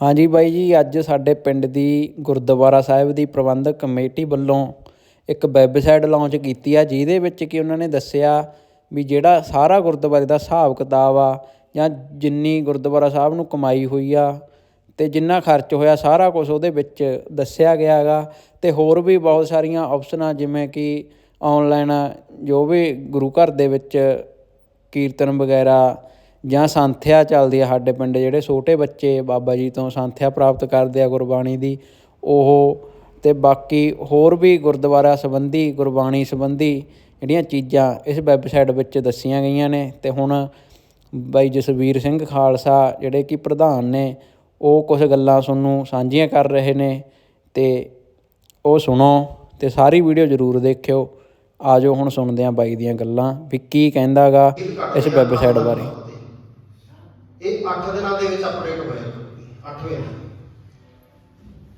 ਹਾਂਜੀ ਬਾਈ ਜੀ, ਅੱਜ ਸਾਡੇ ਪਿੰਡ ਦੀ ਗੁਰਦੁਆਰਾ ਸਾਹਿਬ ਦੀ ਪ੍ਰਬੰਧਕ ਕਮੇਟੀ ਵੱਲੋਂ ਇੱਕ ਵੈਬਸਾਈਟ ਲਾਂਚ ਕੀਤੀ ਆ, ਜਿਹਦੇ ਵਿੱਚ ਕਿ ਉਹਨਾਂ ਨੇ ਦੱਸਿਆ ਵੀ ਜਿਹੜਾ ਸਾਰਾ ਗੁਰਦੁਆਰੇ ਦਾ ਹਿਸਾਬ ਕਿਤਾਬ ਆ, ਜਾਂ ਜਿੰਨੀ ਗੁਰਦੁਆਰਾ ਸਾਹਿਬ ਨੂੰ ਕਮਾਈ ਹੋਈ ਆ, ਤੇ ਜਿੰਨਾ ਖਰਚ ਹੋਇਆ ਸਾਰਾ ਕੁਝ ਉਹਦੇ ਵਿੱਚ ਦੱਸਿਆ ਗਿਆ ਹੈਗਾ, ਤੇ ਹੋਰ ਵੀ ਬਹੁਤ ਸਾਰੀਆਂ ਆਪਸ਼ਨਾਂ ਜਿਵੇਂ ਕਿ ਆਨਲਾਈਨ ਜੋ ਵੀ ਗੁਰੂ ਘਰ ਦੇ ਵਿੱਚ ਕੀਰਤਨ ਵਗੈਰਾ ਜਾਂ ਸੰਥਿਆ ਚੱਲਦੀ ਆ ਸਾਡੇ ਪਿੰਡ ਜਿਹੜੇ ਛੋਟੇ ਬੱਚੇ ਬਾਬਾ ਜੀ ਤੋਂ ਸੰਥਿਆ ਪ੍ਰਾਪਤ ਕਰਦੇ ਆ ਗੁਰਬਾਣੀ ਦੀ, ਉਹ ਤੇ ਬਾਕੀ ਹੋਰ ਵੀ ਗੁਰਦੁਆਰਾ ਸੰਬੰਧੀ, ਗੁਰਬਾਣੀ ਸੰਬੰਧੀ ਜਿਹੜੀਆਂ ਚੀਜ਼ਾਂ ਇਸ ਵੈਬਸਾਈਟ ਵਿੱਚ ਦੱਸੀਆਂ ਗਈਆਂ ਨੇ ਤੇ ਹੁਣ ਬਾਈ ਜਸਵੀਰ ਸਿੰਘ ਖਾਲਸਾ ਜਿਹੜੇ ਕਿ ਪ੍ਰਧਾਨ ਨੇ, ਉਹ ਕੁਝ ਗੱਲਾਂ ਤੁਹਾਨੂੰ ਸਾਂਝੀਆਂ ਕਰ ਰਹੇ ਨੇ ਤੇ ਉਹ ਸੁਣੋ ਤੇ ਸਾਰੀ ਵੀਡੀਓ ਜ਼ਰੂਰ ਦੇਖਿਓ। ਆਜੋ ਹੁਣ ਸੁਣਦੇ ਆਂ ਬਾਈ ਦੀਆਂ ਗੱਲਾਂ ਵੀ ਕੀ ਕਹਿੰਦਾਗਾ ਇਸ ਵੈਬਸਾਈਟ ਬਾਰੇ। ਇਹ 8 ਦਿਨਾਂ ਦੇ ਵਿੱਚ ਅਪਡੇਟ ਹੋਇਆ ਕਰੂਗੀ 8ਵੇਂ ਦਿਨ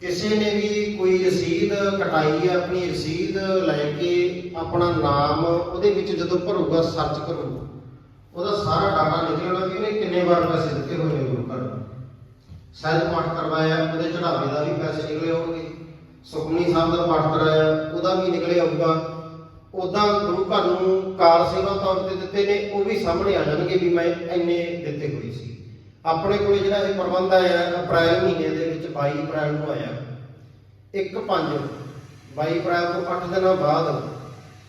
ਕਿਸੇ ਨੇ ਵੀ ਕੋਈ ਰਸੀਦ ਕਟਾਈ ਹੈ ਆਪਣੀ ਰਸੀਦ ਲੈ ਕੇ ਆਪਣਾ ਨਾਮ ਉਹਦੇ ਵਿੱਚ ਜਦੋਂ ਭਰੂਗਾ ਸਰਚ ਕਰੂਗਾ, ਉਹਦਾ ਸਾਰਾ ਡਾਟਾ ਨਿਕਲਣਾ ਕਿ ਉਹਨੇ ਕਿੰਨੇ ਵਾਰ ਪੈਸੇ ਦਿੱਤੇ ਹੋਏ ਨੇ ਗੁਰੂ ਘਰ ਨੂੰ। ਪਾਠ ਕਰਵਾਇਆ, ਉਹਦੇ ਚੜਾਵੇ ਦਾ ਵੀ ਪੈਸੇ ਨਿਕਲੇ ਹੋਣਗੇ। ਸੁਖਮਨੀ ਸਾਹਿਬ ਦਾ ਪਾਠ ਕਰਾਇਆ, ਉਹਦਾ ਵੀ ਨਿਕਲੇ ਆਊਗਾ ਉਦਾਂ ਗੁਰੂ ਘਰ ਨੂੰ ਕਾਰ ਸੇਵਾ ਤੌਰ ਤੇ ਦਿੱਤੇ ਨੇ, ਉਹ ਵੀ ਸਾਹਮਣੇ ਆ ਜਾਣਗੇ ਵੀ ਮੈਂ ਇੰਨੇ ਦਿੱਤੇ ਹੋਏ ਸੀ। ਆਪਣੇ ਕੋਲੇ ਜਿਹੜਾ ਇਹ ਪ੍ਰਬੰਧ ਆਇਆ, ਅਪ੍ਰੈਲ ਮਹੀਨੇ ਦੇ ਵਿੱਚ 22 ਅਪ੍ਰੈਲ ਨੂੰ ਆਇਆ। 1 5 22 ਅਪ੍ਰੈਲ ਤੋਂ 8 ਦਿਨਾਂ ਬਾਅਦ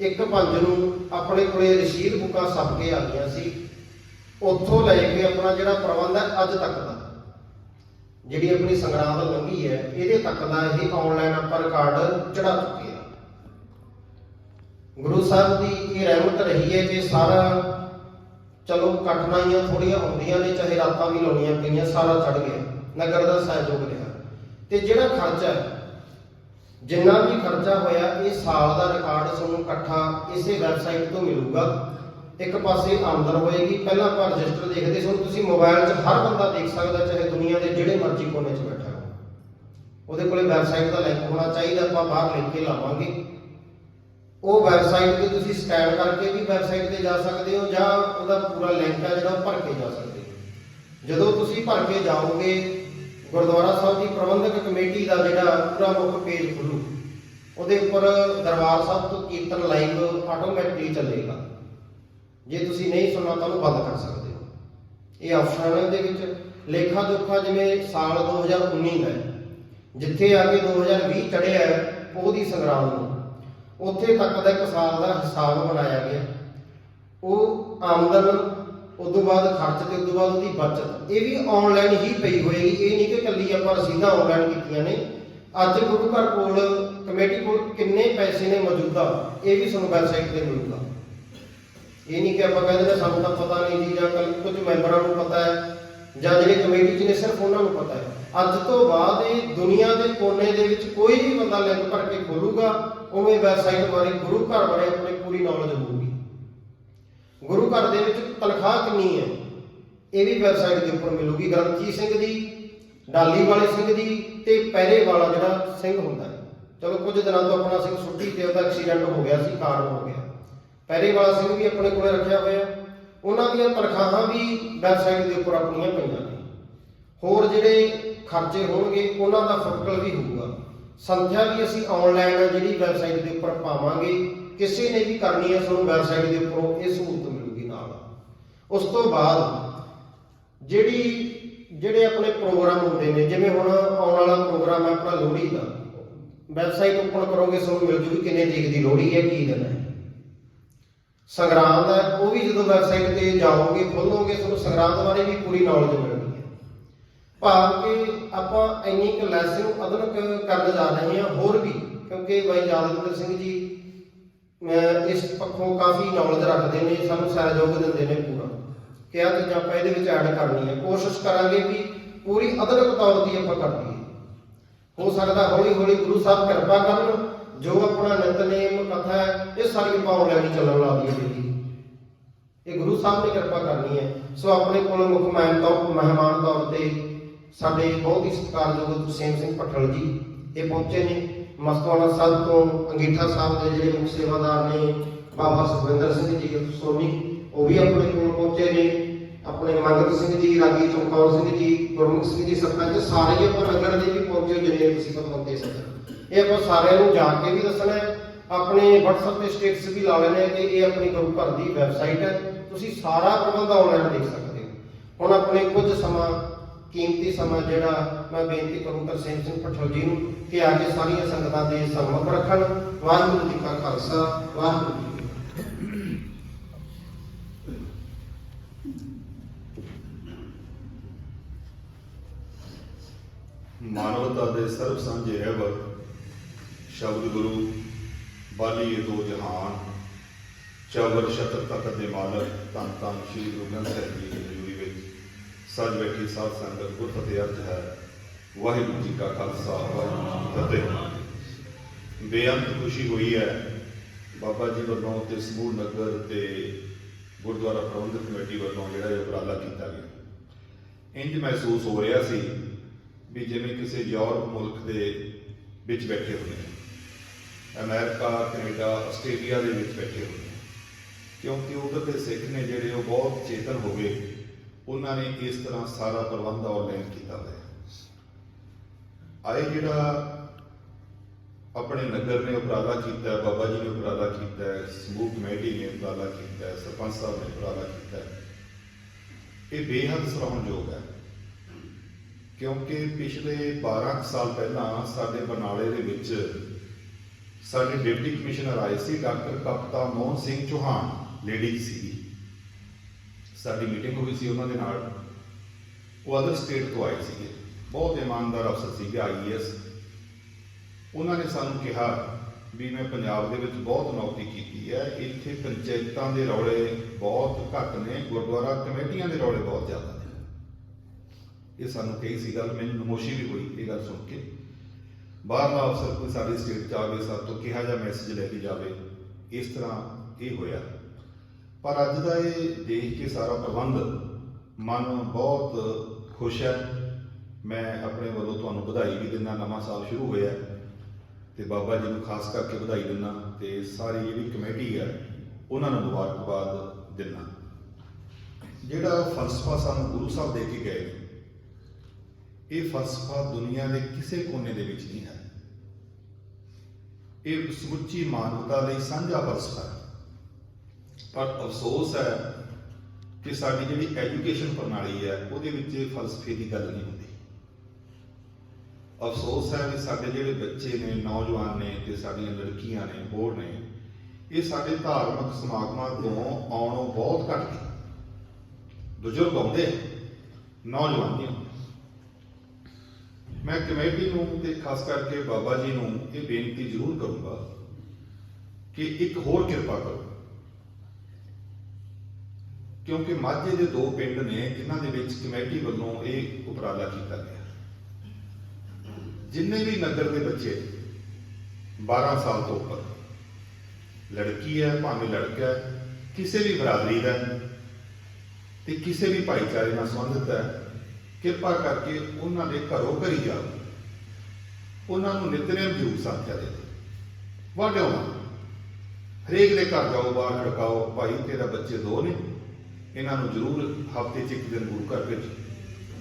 1 5 ਨੂੰ ਆਪਣੇ ਕੋਲੇ ਰਸ਼ੀਦ ਬੁੱਕਾਂ ਸਭ ਕੇ ਆ ਗਈਆਂ ਸੀ। ਉੱਥੋਂ ਲੈ ਕੇ ਆਪਣਾ ਜਿਹੜਾ ਪ੍ਰਬੰਧ ਹੈ, ਅੱਜ ਤੱਕ ਦਾ। ਜਿਹੜੀ ਆਪਣੀ ਸੰਗਰਾਂਦ ਲੰਘੀ ਹੈ, ਇਹਦੇ ਤੱਕ ਦਾ ਇਹ ਆਨਲਾਈਨ ਆਪਾਂ ਰਿਕਾਰਡ ਚੜਾ ਚੁੱਕੇ ਗੁਰੂ ਸਾਹਿਬ ਦੀ ਇਹ ਰਹਿਮਤ ਰਹੀ ਹੈ ਕਿ ਸਾਰਾ, ਚਲੋ ਕਠਿਨਾਈਆਂ ਥੋੜੀਆਂ ਹੁੰਦੀਆਂ ਨੇ, ਚਾਹੇ ਰਾਤਾਂ ਵੀ ਲਾਉਣੀਆਂ ਪਈਆਂ, ਸਾਰਾ ਚੜ ਗਿਆ, ਨਗਰ ਦਾ ਸਹਿਯੋਗ ਰਿਹਾ। ਤੇ ਜਿਹੜਾ ਖਰਚਾ ਜਿੰਨਾ ਵੀ ਖਰਚਾ ਹੋਇਆ, ਇਹ ਸਾਲ ਦਾ ਰਿਕਾਰਡ ਤੁਹਾਨੂੰ ਇਕੱਠਾ ਇਸੇ ਵੈਬਸਾਈਟ ਤੋਂ ਮਿਲੂਗਾ। ਇੱਕ ਪਾਸੇ ਆਮਦਨ ਹੋਏਗੀ, ਪਹਿਲਾਂ ਆਪਾਂ ਰਜਿਸਟਰ ਦੇਖਦੇ ਸੋ ਤੁਸੀਂ ਮੋਬਾਈਲ 'ਚ ਹਰ ਬੰਦਾ ਦੇਖ ਸਕਦਾ, ਚਾਹੇ ਦੁਨੀਆ ਦੇ ਜਿਹੜੇ ਮਰਜ਼ੀ ਕੋਨੇ 'ਚ ਬੈਠਾ ਹੋ ਉਹਦੇ ਕੋਲੇ ਵੈਬਸਾਈਟ ਦਾ ਲਿੰਕ ਹੋਣਾ ਚਾਹੀਦਾ, ਆਪਾਂ ਬਾਹਰ ਲਿਖ ਕੇ ਲਾਵਾਂਗੇ। ਉਹ ਵੈਬਸਾਈਟ ਤੇ ਤੁਸੀਂ ਸਕੈਨ ਕਰਕੇ ਵੀ ਵੈਬਸਾਈਟ ਤੇ ਜਾ ਸਕਦੇ ਹੋ ਜਾਂ ਉਹਦਾ ਪੂਰਾ ਲਿੰਕ ਹੈ ਜਿਹੜਾ ਭਰ ਕੇ ਜਾ ਸਕਦੇ ਹੋ। ਜਦੋਂ ਤੁਸੀਂ ਭਰ ਕੇ ਜਾਓਗੇ, ਗੁਰਦੁਆਰਾ ਸਾਹਿਬ ਦੀ ਪ੍ਰਬੰਧਕ ਕਮੇਟੀ ਦਾ ਜਿਹੜਾ ਪੂਰਾ ਮੁੱਖ ਪੇਜ ਖੁੱਲੂ। ਉਹਦੇ ਉੱਪਰ ਦਰਬਾਰ ਸਾਹਿਬ ਤੋਂ ਕੀਰਤਨ ਲਾਈਵ ਆਟੋਮੈਟਿਕਲੀ ਚੱਲੇਗਾ। ਜੇ ਤੁਸੀਂ ਨਹੀਂ ਸੁਣਨਾ ਤਾਂ ਉਹਨੂੰ ਬੰਦ ਕਰ ਸਕਦੇ ਹੋ। ਇਹ ਆਪਸ਼ਨ ਦੇ ਵਿੱਚ। ਲੇਖਾ ਜੋਖਾ ਜਿਵੇਂ ਸਾਲ 2019 ਦਾ ਜਿੱਥੇ ਆ ਕੇ 2020 ਚੜਿਆ ਹੈ, ਉਹਦੀ ਸੰਗਰਾਮ ਨੂੰ। ਉੱਥੇ ਤੱਕ ਦਾ ਇੱਕ ਸਾਲ ਦਾ ਹਿਸਾਬ ਬਣਾਇਆ ਗਿਆ। ਉਹ ਆਮਦਨ, ਉਦੋਂ ਬਾਅਦ ਖਰਚ ਤੇ ਉਦੋਂ ਬਾਅਦ ਉਹਦੀ ਬਚਤ। ਇਹ ਵੀ ਆਨਲਾਈਨ ਹੀ ਪਈ ਹੋਏਗੀ। ਇਹ ਨਹੀਂ ਕਿ ਕੱਲੀ ਆਪਾਂ ਰਸੀਦਾਂ ਆਨਲਾਈਨ ਕੀਤੀਆਂ ਨੇ। ਅੱਜ ਗੁਰੂ ਘਰ ਕੋਲ, ਕਮੇਟੀ ਕੋਲ ਕਿੰਨੇ ਪੈਸੇ ਨੇ ਮੌਜੂਦਾ, ਇਹ ਵੀ ਤੁਹਾਨੂੰ ਵੈਬਸਾਈਟ ਤੇ ਮਿਲੂਗਾ। ਇਹ ਨਹੀਂ ਕਿ ਆਪਾਂ ਕਹਿੰਦੇ ਨੇ, ਸਾਨੂੰ ਤਾਂ ਪਤਾ ਨਹੀਂ ਜੀ, ਜਾਂ ਕੱਲ ਕੁਝ ਮੈਂਬਰਾਂ ਨੂੰ ਪਤਾ ਹੈ, ਜਾਂ ਜਿਹੜੇ ਕਮੇਟੀ 'ਚ ਨੇ, ਸਿਰਫ ਉਹਨਾਂ ਨੂੰ ਪਤਾ ਹੈ। ਅੱਜ ਤੋਂ ਬਾਅਦ ਇਹ ਦੁਨੀਆ ਦੇ ਕੋਨੇ ਦੇ ਵਿੱਚ ਕੋਈ ਵੀ ਬੰਦਾ ਲਿੰਕ ਭਰ ਕੇ ਖੋਲੂਗਾ, ਉਵੇਂ ਵੈਬਸਾਈਟ ਬਾਰੇ ਗੁਰੂ ਘਰ ਬਾਰੇ ਆਪਣੀ ਪੂਰੀ ਨੌਲੇਜ ਹੋਊਗੀ। ਗੁਰੂ ਘਰ ਦੇ ਵਿੱਚ ਤਨਖਾਹ ਕਿੰਨੀ ਹੈ? ਇਹ ਵੀ ਵੈਬਸਾਈਟ ਦੇ ਉੱਪਰ ਮਿਲੂਗੀ, ਗ੍ਰੰਥੀ ਸਿੰਘ ਦੀ ਡਾਲੀ ਵਾਲੇ ਸਿੰਘ ਦੀ ਤੇ ਪਹਿਰੇ ਵਾਲਾ ਜਿਹੜਾ ਸਿੰਘ ਹੁੰਦਾ ਹੈ। ਚਲੋ ਕੁਝ ਦਿਨਾਂ ਤੋਂ ਆਪਣਾ ਸਿੰਘ ਛੁੱਟੀ ਤੇ ਉਹਦਾ ਐਕਸੀਡੈਂਟ ਹੋ ਗਿਆ ਸੀ, ਕਾਰਨ ਹੋ ਗਿਆ। ਪਹਿਰੇ ਵਾਲਾ ਸਿੰਘ ਵੀ ਆਪਣੇ ਕੋਲੇ ਰੱਖਿਆ ਹੋਇਆ ਉਹਨਾਂ ਦੀਆਂ ਤਨਖਾਹਾਂ ਵੀ ਵੈਬਸਾਈਟ ਦੇ ਉੱਪਰ ਆਪਣੀਆਂ ਪਈਆਂ ਨੇ। ਹੋਰ ਜਿਹੜੇ ਖਰਚੇ ਹੋਣਗੇ, ਉਹਨਾਂ ਦਾ ਫੁਟਕਲ ਵੀ ਹੋਊਗਾ। ਸੰਖਿਆ ਵੀ ਅਸੀਂ ਆਨਲਾਈਨ ਜਿਹੜੀ ਵੈਬਸਾਈਟ ਦੇ ਉੱਪਰ ਪਾਵਾਂਗੇ। ਕਿਸੇ ਨੇ ਵੀ ਕਰਨੀ ਹੈ ਤੁਹਾਨੂੰ ਵੈਬਸਾਈਟ ਦੇ ਉੱਪਰੋਂ ਇਹ ਸਹੂਲਤ ਮਿਲੂਗੀ ਨਾਲ। ਉਸ ਤੋਂ ਬਾਅਦ ਜਿਹੜੀ, ਜਿਹੜੇ ਆਪਣੇ ਪ੍ਰੋਗਰਾਮ ਹੁੰਦੇ ਨੇ, ਜਿਵੇਂ ਹੁਣ ਆਉਣ ਵਾਲਾ ਪ੍ਰੋਗਰਾਮ ਹੈ ਆਪਣਾ ਲੋਹੜੀ ਦਾ। ਵੈਬਸਾਈਟ ਓਪਨ ਕਰੋਗੇ, ਤੁਹਾਨੂੰ ਮਿਲ ਜੂਗੀ ਕਿੰਨੇ ਤਰੀਕ ਦੀ ਲੋਹੜੀ ਹੈ, ਕੀ ਦਿਨ ਹੈ। ਸੰਗਰਾਂਦ ਹੈ, ਉਹ ਵੀ ਜਦੋਂ ਵੈਬਸਾਈਟ ਤੇ ਜਾਓਗੇ, ਖੋਲੋਗੇ, ਤੁਹਾਨੂੰ ਸੰਗਰਾਂਦ ਬਾਰੇ ਵੀ ਪੂਰੀ ਨੌਲੇਜ ਮਿਲਣੀ ਭਾਵ ਕਿ ਆਪਾਂ ਇੰਨੀ ਕੁ ਲੈਸਨ ਨੂੰ ਆਧੁਨਿਕ ਕਰਨ ਜਾ ਰਹੇ ਹਾਂ, ਹੋਰ ਵੀ, ਕਿਉਂਕਿ ਬਾਈ ਯਾਦਵਿੰਦਰ ਸਿੰਘ ਜੀ ਇਸ ਪੱਖੋਂ ਕਾਫੀ ਨੌਲੇਜ ਰੱਖਦੇ ਨੇ, ਸਾਨੂੰ ਸਹਿਯੋਗ ਦਿੰਦੇ ਨੇ ਪੂਰਾ। ਕਿ ਆਹ ਚੀਜ਼ਾਂ ਆਪਾਂ ਇਹਦੇ ਵਿੱਚ ਐਡ ਕਰਨੀਆਂ ਕੋਸ਼ਿਸ਼ ਕਰਾਂਗੇ ਵੀ ਪੂਰੀ ਆਧੁਨਿਕ ਤੌਰ ਦੀ ਆਪਾਂ ਕਰ ਦਈਏ ਹੋ ਸਕਦਾ ਹੌਲੀ ਹੌਲੀ ਗੁਰੂ ਸਾਹਿਬ ਕਿਰਪਾ ਕਰਨ, ਜੋ ਆਪਣਾ ਨਿਤਨੇਮ ਕਥਾ ਇਹ ਸਾਰੀ ਆਪਾਂ ਆਨਲਾਈਨ ਚੱਲਣ ਲਾ ਦਈਏ ਜੀ। ਇਹ ਗੁਰੂ ਸਾਹਿਬ ਨੇ ਕਿਰਪਾ ਕਰਨੀ ਹੈ। ਸੋ ਆਪਣੇ ਕੋਲ ਮੁੱਖ ਮਹਿਮਾਨ ਤੌਰ ਮਹਿਮਾਨ ਤੌਰ ਤੇ ਸਾਡੇ ਬਹੁਤ ਹੀ ਸਤਿਕਾਰਯੋਗ ਤੁਸੇਮ ਸਿੰਘ ਪਠਲ ਜੀ, ਇਹ ਪਹੁੰਚੇ ਨੇ। ਮਸਤਵਾਨਾ ਸਾਹਿਬ ਤੋਂ ਅੰਗੀਠਾ ਸਾਹਿਬ ਦੇ ਜਿਹੜੇ ਮੁੱਖ ਸੇਵਾਦਾਰ ਨੇ, ਬਾਬਾ ਸੁਖਵਿੰਦਰ ਸਿੰਘ ਜੀ ਸੋਨੀ ਉਹ ਵੀ ਆਪਣੇ ਕੋਲ ਪਹੁੰਚੇ ਨੇ। ਆਪਣੇ ਮੰਗਤ ਸਿੰਘ ਜੀ, ਰਾਗੀ ਚਮਕੌਰ ਸਿੰਘ ਜੀ, ਗੁਰਮੁਖ ਸਿੰਘ ਜੀ ਸਰਪੰਚ ਸਾਰੇ ਹੀ ਆਪਾਂ ਨਗਰ ਦੇ ਵੀ ਪਹੁੰਚੇ ਜਿੰਨੇ ਤੁਸੀਂ ਪਤਵੰਤੇ ਦੇ ਸੱਜਣ ਇਹ ਆਪਾਂ ਸਾਰਿਆਂ ਨੂੰ ਜਾ ਕੇ ਵੀ ਦੱਸਣਾ ਆਪਣੇ WhatsApp ਤੇ ਸਟੇਟਸ ਵੀ ਲਾ ਲੈਣੇ ਆ ਕਿ ਇਹ ਆਪਣੀ ਗੁਰੂ ਘਰ ਦੀ ਵੈਬਸਾਈਟ ਹੈ। ਤੁਸੀਂ ਸਾਰਾ ਪ੍ਰਬੰਧ ਆਨਲਾਈਨ ਦੇਖ ਸਕਦੇ ਹੋ। ਹੁਣ ਆਪਣੇ ਕੁਝ ਸਮਾਂ ਕੀਮਤੀ ਸਮਾਂ ਜਿਹੜਾ ਮੈਂ ਬੇਨਤੀ ਕਰੂੰ ਤਰਸੇਮ ਸਿੰਘ ਪਠੋਲ ਜੀ ਨੂੰ ਕਿ ਆ ਕੇ ਸਾਰੀਆਂ ਸੰਗਤਾਂ ਦੇ ਸਨਮੁਖ ਰੱਖਣ। ਵਾਹਿਗੁਰੂ ਜੀ ਕਾ ਖਾਲਸਾ, ਵਾਹਿਗੁਰੂ ਜੀ ਮਾਨਵਤਾ ਦੇ ਸਰਬ ਸਾਂਝੇ ਰਹਿਬਰ ਸ਼ਬਦ ਗੁਰੂ ਬਾਲੀ ਦੋ ਜਹਾਨ ਚਵਰ ਸ਼ਤਰ ਤਖਤ ਦੇ ਮਾਲਕ, ਧੰਨ ਧੰਨ ਸ਼੍ਰੀ ਗੁਰੂ ਗ੍ਰੰਥ ਸਾਹਿਬ ਜੀ ਦੀ ਸੱਜ ਬੈਠੀ ਸਾਧ ਸੰਗਤ ਗੁਰ ਫਤਿਹ ਅਰਥ ਹੈ। ਵਾਹਿਗੁਰੂ ਜੀ ਕਾ ਖਾਲਸਾ, ਵਾਹਿਗੁਰੂ ਜੀ ਕੀ ਫਤਿਹ। ਬੇਅੰਤ ਖੁਸ਼ੀ ਹੋਈ ਹੈ ਬਾਬਾ ਜੀ ਵੱਲੋਂ ਤੇ ਸਮੂਹ ਨਗਰ ਤੇ ਗੁਰਦੁਆਰਾ ਪ੍ਰਬੰਧਕ ਕਮੇਟੀ ਵੱਲੋਂ ਜਿਹੜਾ ਇਹ ਉਪਰਾਲਾ ਕੀਤਾ ਗਿਆ। ਇੰਜ ਮਹਿਸੂਸ ਹੋ ਰਿਹਾ ਸੀ ਵੀ ਜਿਵੇਂ ਕਿਸੇ ਯੂਰਪ ਮੁਲਕ ਦੇ ਵਿੱਚ ਬੈਠੇ ਹੋਏ ਨੇ। ਅਮਰੀਕਾ, ਕੈਨੇਡਾ, ਆਸਟ੍ਰੇਲੀਆ ਦੇ ਵਿੱਚ ਬੈਠੇ ਹੋਏ ਕਿਉਂਕਿ ਉਧਰ ਦੇ ਸਿੱਖ ਨੇ ਜਿਹੜੇ ਉਹ ਬਹੁਤ ਚੇਤਨ ਹੋ ਗਏ ਉਹਨਾਂ ਨੇ ਇਸ ਤਰ੍ਹਾਂ ਸਾਰਾ ਪ੍ਰਬੰਧ ਆਨਲਾਈਨ ਕੀਤਾ ਹੋਇਆ ਆਏ ਜਿਹੜਾ ਆਪਣੇ ਨਗਰ ਨੇ ਉਪਰਾਲਾ ਕੀਤਾ ਹੈ, ਬਾਬਾ ਜੀ ਨੇ ਉਪਰਾਲਾ ਕੀਤਾ ਹੈ, ਸਮੂਹ ਕਮੇਟੀ ਨੇ ਉਪਰਾਲਾ ਕੀਤਾ ਹੈ, ਸਰਪੰਚ ਸਾਹਿਬ ਨੇ ਉਪਰਾਲਾ ਕੀਤਾ ਹੈ। ਇਹ ਬੇਹੱਦ ਸਰਾਹੁਣਯੋਗ ਹੈ ਕਿਉਂਕਿ ਪਿਛਲੇ 12 ਕੁ ਸਾਲ ਪਹਿਲਾਂ ਸਾਡੇ ਬਰਨਾਲੇ ਦੇ ਵਿੱਚ ਸਾਡੇ ਡਿਪਟੀ ਕਮਿਸ਼ਨਰ ਆਏ ਸੀ ਡਾਕਟਰ ਕਪਤਾ ਮੋਹਨ ਸਿੰਘ ਚੌਹਾਨ ਲੇਡੀ ਸੀ ਸਾਡੀ ਮੀਟਿੰਗ ਹੋਈ ਸੀ ਉਹਨਾਂ ਦੇ ਨਾਲ। ਉਹ ਅਦਰ ਸਟੇਟ ਤੋਂ ਆਏ ਸੀਗੇ। ਬਹੁਤ ਇਮਾਨਦਾਰ ਅਫਸਰ ਸੀਗੇ ਆਈਐਸ ਉਹਨਾਂ ਨੇ ਸਾਨੂੰ ਕਿਹਾ ਵੀ ਮੈਂ ਪੰਜਾਬ ਦੇ ਵਿੱਚ ਬਹੁਤ ਨੌਕਰੀ ਕੀਤੀ ਹੈ। ਇੱਥੇ ਪੰਚਾਇਤਾਂ ਦੇ ਰੌਲੇ ਬਹੁਤ ਘੱਟ ਨੇ, ਗੁਰਦੁਆਰਾ ਕਮੇਟੀਆਂ ਦੇ ਰੌਲੇ ਬਹੁਤ ਜ਼ਿਆਦਾ ਨੇ। ਇਹ ਸਾਨੂੰ ਕਹੀ ਸੀ ਗੱਲ, ਮੈਨੂੰ ਨਮੋਸ਼ੀ ਵੀ ਹੋਈ ਇਹ ਗੱਲ ਸੁਣ ਕੇ। ਬਾਹਰਲਾ ਅਫਸਰ ਕੋਈ ਸਾਡੀ ਸਟੇਟ ਚ ਆਵੇ ਸਭ ਤੋਂ ਕਿਹਾ ਜਾ ਮੈਸੇਜ ਲੈ ਕੇ ਜਾਵੇ, ਇਸ ਤਰ੍ਹਾਂ ਇਹ ਹੋਇਆ। ਪਰ ਅੱਜ ਦਾ ਇਹ ਦੇਖ ਕੇ ਸਾਰਾ ਪ੍ਰਬੰਧ ਮਨ ਬਹੁਤ ਖੁਸ਼ ਹੈ। ਮੈਂ ਆਪਣੇ ਵੱਲੋਂ ਤੁਹਾਨੂੰ ਵਧਾਈ ਵੀ ਦਿੰਦਾ, ਨਵਾਂ ਸਾਲ ਸ਼ੁਰੂ ਹੋਇਆ ਹੈ ਤੇ ਬਾਬਾ ਜੀ ਨੂੰ ਖਾਸ ਕਰਕੇ ਵਧਾਈ ਦਿੰਦਾ ਤੇ ਸਾਰੀ ਜਿਹੜੀ ਕਮੇਟੀ ਹੈ, ਉਹਨਾਂ ਨੂੰ ਮੁਬਾਰਕਬਾਦ ਦਿੰਦਾ। ਜਿਹੜਾ ਫਲਸਫਾ ਸਾਨੂੰ ਗੁਰੂ ਸਾਹਿਬ ਦੇ ਕੇ ਗਏ, ਇਹ ਫਲਸਫਾ ਦੁਨੀਆ ਦੇ ਕਿਸੇ ਕੋਨੇ ਦੇ ਵਿੱਚ ਨਹੀਂ ਹੈ। ਇਹ ਸਮੁੱਚੀ ਮਾਨਵਤਾ ਲਈ ਸਾਂਝਾ ਫਲਸਫਾ ਹੈ। ਪਰ ਅਫਸੋਸ ਹੈ ਕਿ ਸਾਡੀ ਜਿਹੜੀ ਐਜੂਕੇਸ਼ਨ ਪ੍ਰਣਾਲੀ ਹੈ, ਉਹਦੇ ਵਿੱਚ ਫਲਸਫੇ ਦੀ ਗੱਲ ਨਹੀਂ ਹੁੰਦੀ। ਅਫਸੋਸ ਹੈ ਵੀ ਸਾਡੇ ਜਿਹੜੇ ਬੱਚੇ ਨੇ, ਨੌਜਵਾਨ ਨੇ ਤੇ ਸਾਡੀਆਂ ਲੜਕੀਆਂ ਨੇ, ਹੋਰ ਨੇ, ਇਹ ਸਾਡੇ ਧਾਰਮਿਕ ਸਮਾਗਮਾਂ ਤੋਂ ਆਉਣੋਂ ਬਹੁਤ ਘੱਟ ਗਏ ਬਜ਼ੁਰਗ ਆਉਂਦੇ, ਨੌਜਵਾਨ ਨਹੀਂ ਆਉਂਦੇ। ਮੈਂ ਕਮੇਟੀ ਨੂੰ ਤੇ ਖਾਸ ਕਰਕੇ ਬਾਬਾ ਜੀ ਨੂੰ ਇਹ ਬੇਨਤੀ ਜ਼ਰੂਰ ਕਰੂੰਗਾ ਕਿ ਇੱਕ ਹੋਰ ਕਿਰਪਾ ਕਰੋ। ਕਿਉਂਕਿ ਮਾਝੇ ਦੇ ਦੋ ਪਿੰਡ ਨੇ ਜਿਨ੍ਹਾਂ ਦੇ ਵਿੱਚ ਕਮੇਟੀ ਵੱਲੋਂ ਇਹ ਉਪਰਾਲਾ ਕੀਤਾ ਗਿਆ। ਜਿੰਨੇ ਵੀ ਨਗਰ ਦੇ ਬੱਚੇ 12 ਸਾਲ ਤੋਂ ਉੱਪਰ, ਲੜਕੀ ਹੈ, ਭਾਵੇਂ ਲੜਕਾ ਹੈ, ਕਿਸੇ ਵੀ ਬਰਾਦਰੀ ਦਾ ਹੈ ਤੇ ਕਿਸੇ ਵੀ ਭਾਈਚਾਰੇ ਨਾਲ ਸੰਬੰਧਿਤ ਹੈ, ਕਿਰਪਾ ਕਰਕੇ ਉਹਨਾਂ ਦੇ ਘਰੋਂ ਘਰੀ ਜਾਓ। ਉਹਨਾਂ ਨੂੰ ਨਿਤਨੇਮ ਜਰੂਰ ਸਾਥਿਆ ਦੇ ਦਿਓ। ਵਾਢਿਓ ਹਰੇਕ ਦੇ ਘਰ ਜਾਓ, ਬਾਹਰ ਖੜਕਾਓ, ਭਾਈ ਤੇਰਾ ਬੱਚੇ ਦੋ ਨੇ। ਇਹਨਾਂ ਨੂੰ ਜਰੂਰ ਹਫ਼ਤੇ 'ਚ ਇੱਕ ਦਿਨ ਗੁਰੂ ਘਰ ਵਿੱਚ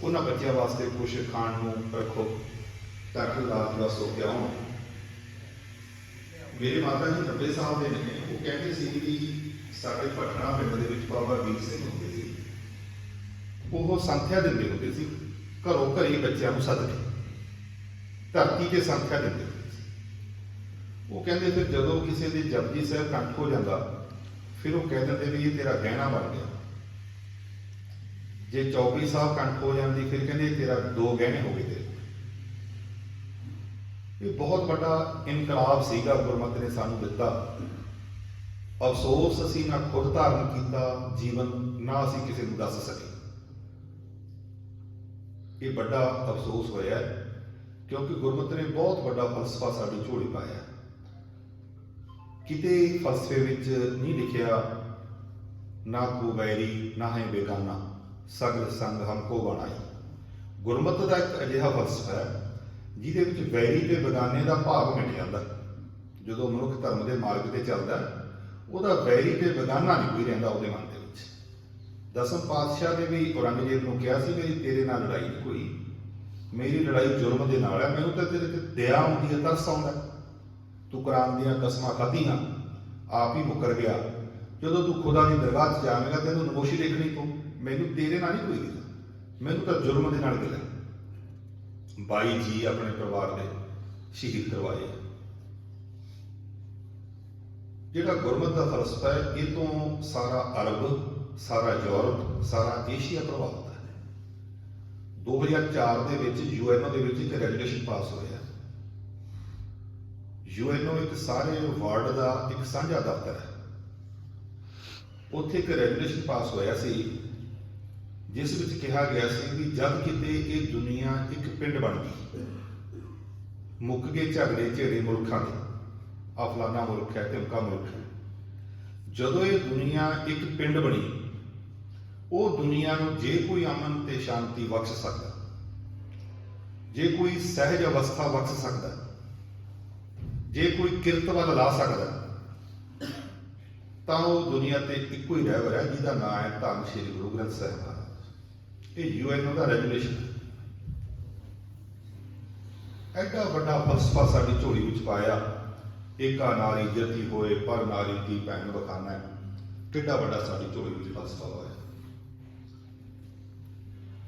ਉਹਨਾਂ ਬੱਚਿਆਂ ਵਾਸਤੇ ਕੁਝ ਖਾਣ ਨੂੰ ਰੱਖੋ, ਤਾਂ ਕਿ ਰਾਤ ਦਾ ਸੋ ਕੇ ਆਉਣ ਮੇਰੇ ਮਾਤਾ ਜੀ 90 ਸਾਲ ਦੇ ਨੇ, ਉਹ ਕਹਿੰਦੇ ਸੀ ਕਿ ਸਾਡੇ ਪਟਨਾ ਪਿੰਡ ਦੇ ਵਿੱਚ ਬਾਬਾ ਵੀਰ ਸਿੰਘ ਹੁੰਦੇ ਸੀ। ਉਹ ਸੰਥਿਆ ਦਿੰਦੇ ਹੁੰਦੇ ਸੀ, ਘਰੋਂ ਘਰੀ ਬੱਚਿਆਂ ਨੂੰ ਸੱਦ ਕੇ, ਧਰਤੀ ਤੇ ਸੰਥਿਆ ਦਿੰਦੇ ਹੁੰਦੇ ਸੀ। ਉਹ ਕਹਿੰਦੇ ਫਿਰ ਜਦੋਂ ਕਿਸੇ ਦੇ ਜਪਜੀ ਸਾਹਿਬ ਕੰਠ ਹੋ ਜਾਂਦਾ, ਫਿਰ ਉਹ ਕਹਿ ਦਿੰਦੇ ਵੀ ਇਹ ਤੇਰਾ ਗਹਿਣਾ ਬਣ ਗਿਆ। ਜੇ ਚੌਪੀ ਸਾਹਿਬ ਕੰਠ ਹੋ ਜਾਂਦੀ ਫਿਰ ਕਹਿੰਦੇ ਤੇਰਾ ਦੋ ਗਹਿਣੇ ਹੋ ਗਏ ਤੇਰੇ। ਇਹ ਬਹੁਤ ਵੱਡਾ ਇਨਕਲਾਬ ਸੀਗਾ, ਗੁਰਮਤਿ ਨੇ ਸਾਨੂੰ ਦਿੱਤਾ। ਅਫਸੋਸ ਅਸੀਂ ਨਾ ਖੁਦ ਧਾਰਨ ਕੀਤਾ, ਜੀਵਨ ਨਾ ਅਸੀਂ ਕਿਸੇ ਨੂੰ ਦੱਸ ਸਕੇ। ਇਹ ਵੱਡਾ ਅਫਸੋਸ ਹੋਇਆ ਕਿਉਂਕਿ ਗੁਰਮਤਿ ਨੇ ਬਹੁਤ ਵੱਡਾ ਫਲਸਫਾ ਸਾਡੀ ਝੋਲੀ ਪਾਇਆ ਕਿਤੇ ਫਲਸਫੇ ਵਿੱਚ ਨਹੀਂ ਲਿਖਿਆ, ਨਾ ਕੋ ਵੈਰੀ ਨਾ ਹੈ ਬੇਗਾਨਾ। ਸਗਲ ਸੰਗ ਹਮਕੋ ਬਣਾਈ। ਗੁਰਮਤਿ ਦਾ ਇੱਕ ਅਜਿਹਾ ਫਲਸਫਾ ਹੈ, ਜਿਹਦੇ ਵਿੱਚ ਵੈਰੀ ਤੇ ਬੇਗਾਨੇ ਦਾ ਭਾਵ ਮਿਟ ਜਾਂਦਾ। ਜਦੋਂ ਮਨੁੱਖ ਧਰਮ ਦੇ ਮਾਰਗ ਤੇ ਚੱਲਦਾ ਉਹਦਾ ਵੈਰੀ ਤੇ ਬੇਗਾਨਾ ਨਹੀਂ ਕੋਈ ਰਹਿੰਦਾ ਉਹਦੇ ਮਨ ਦੇ ਵਿੱਚ। ਦਸਮ ਪਾਤਸ਼ਾਹ ਨੇ ਵੀ ਔਰੰਗਜ਼ੇਬ ਨੂੰ ਕਿਹਾ ਸੀ ਮੇਰੀ ਤੇਰੇ ਨਾਲ ਲੜਾਈ ਨਹੀਂ ਕੋਈ। ਮੇਰੀ ਲੜਾਈ ਜ਼ੁਲਮ ਦੇ ਨਾਲ ਹੈ, ਮੈਨੂੰ ਤਾਂ ਤੇਰੇ ਤੇ ਦਇਆ ਆਉਂਦੀ ਹੈ, ਤਰਸ ਆਉਂਦਾ ਤੂੰ ਕੁਰਾਨ ਦੀਆਂ ਕਸਮਾਂ ਖਾਧੀਆਂ, ਆਪ ਹੀ ਮੁਕਰ ਗਿਆ। ਜਦੋਂ ਤੂੰ ਖੁਦਾ ਦੀ ਦਰਗਾਹ 'ਚ ਜਾਵੇਂਗਾ, ਤੈਨੂੰ ਨਮੋਸ਼ੀ ਦੇਖਣੀ ਪਊ। ਮੈਨੂੰ ਤੇਰੇ ਨਾਲ ਨਹੀਂ ਕੋਈ ਗਿਲਾ ਮੈਨੂੰ ਤਾਂ ਜ਼ੁਲਮ ਦੇ ਨਾਲ ਗਿਲਾ ਬਾਈ ਜੀ ਆਪਣੇ ਪਰਿਵਾਰ ਦੇ ਸ਼ਹੀਦ ਕਰਵਾਏ। ਜਿਹੜਾ ਗੁਰਮਤ ਦਾ ਫਲਸਫਾ ਹੈ, ਇਹ ਤੋਂ ਸਾਰਾ ਅਰਬ, ਸਾਰਾ ਯੂਰਪ, ਸਾਰਾ ਏਸ਼ੀਆ ਪ੍ਰਭਾਵਿਤ ਹੈ। 2004 ਦੇ ਵਿੱਚ ਯੂਐਨਓ ਦੇ ਵਿੱਚ ਇੱਕ ਰੈਜੂਲੇਸ਼ਨ ਪਾਸ ਹੋਇਆ ਯੂਐਨਓ ਇੱਕ ਸਾਰੇ ਵਰਲਡ ਦਾ ਇੱਕ ਸਾਂਝਾ ਦਫ਼ਤਰ ਹੈ। ਉੱਥੇ ਇੱਕ ਰੈਗੂਲੇਸ਼ਨ ਪਾਸ ਹੋਇਆ ਸੀ, ਜਿਸ ਵਿੱਚ ਕਿਹਾ ਗਿਆ ਸੀ ਕਿ ਜਦ ਕਿਤੇ ਇਹ ਦੁਨੀਆ ਇੱਕ ਪਿੰਡ ਬਣ ਗਈ, ਮੁੱਕ ਗਏ ਝਗੜੇ ਝੇੜੇ ਮੁਲਕਾਂ ਦੇ ਆ ਫਲਾਨਾ ਮੁਲਕ ਹੈ ਟਿਮਕਾ ਮੁਲਕ ਹੈ। ਜਦੋਂ ਇਹ ਦੁਨੀਆ ਇੱਕ ਪਿੰਡ ਬਣੀ, ਉਹ ਦੁਨੀਆ ਨੂੰ ਜੇ ਕੋਈ ਅਮਨ ਤੇ ਸ਼ਾਂਤੀ ਬਖਸ਼ ਸਕਦਾ, ਜੇ ਕੋਈ ਸਹਿਜ ਅਵਸਥਾ ਬਖਸ਼ ਸਕਦਾ, ਜੇ ਕੋਈ ਕਿਰਤ ਵੱਲ ਲਾ ਸਕਦਾ ਤਾਂ ਉਹ ਦੁਨੀਆ ਤੇ ਇੱਕੋ ਹੀ ਰਹਿ ਰਿਹਾ ਜਿਹਦਾ ਨਾਮ ਹੈ ਧੰਨ ਸ਼੍ਰੀ ਗੁਰੂ ਗ੍ਰੰਥ ਸਾਹਿਬ ਮਹਾਰਾਜ। ਇਹ ਯੂਐਨਓ ਦਾ ਰੈਜੂਲੇਸ਼ਨ ਐਡਾ ਵੱਡਾ ਫਲਸਫਾ ਸਾਡੀ ਝੋਲੀ ਵਿੱਚ ਪਾਇਆ। ਏਕਾ ਨਾਰੀ ਜਤੀ ਹੋਏ, ਪਰ ਨਾਰੀ ਦੀ ਭੈਣ ਬਖਾਨਾ ਹੈ। ਕਿੱਡਾ ਵੱਡਾ ਸਾਡੀ ਝੋਲੀ ਵਿੱਚ ਫਲਸਫਾ ਹੋਇਆ।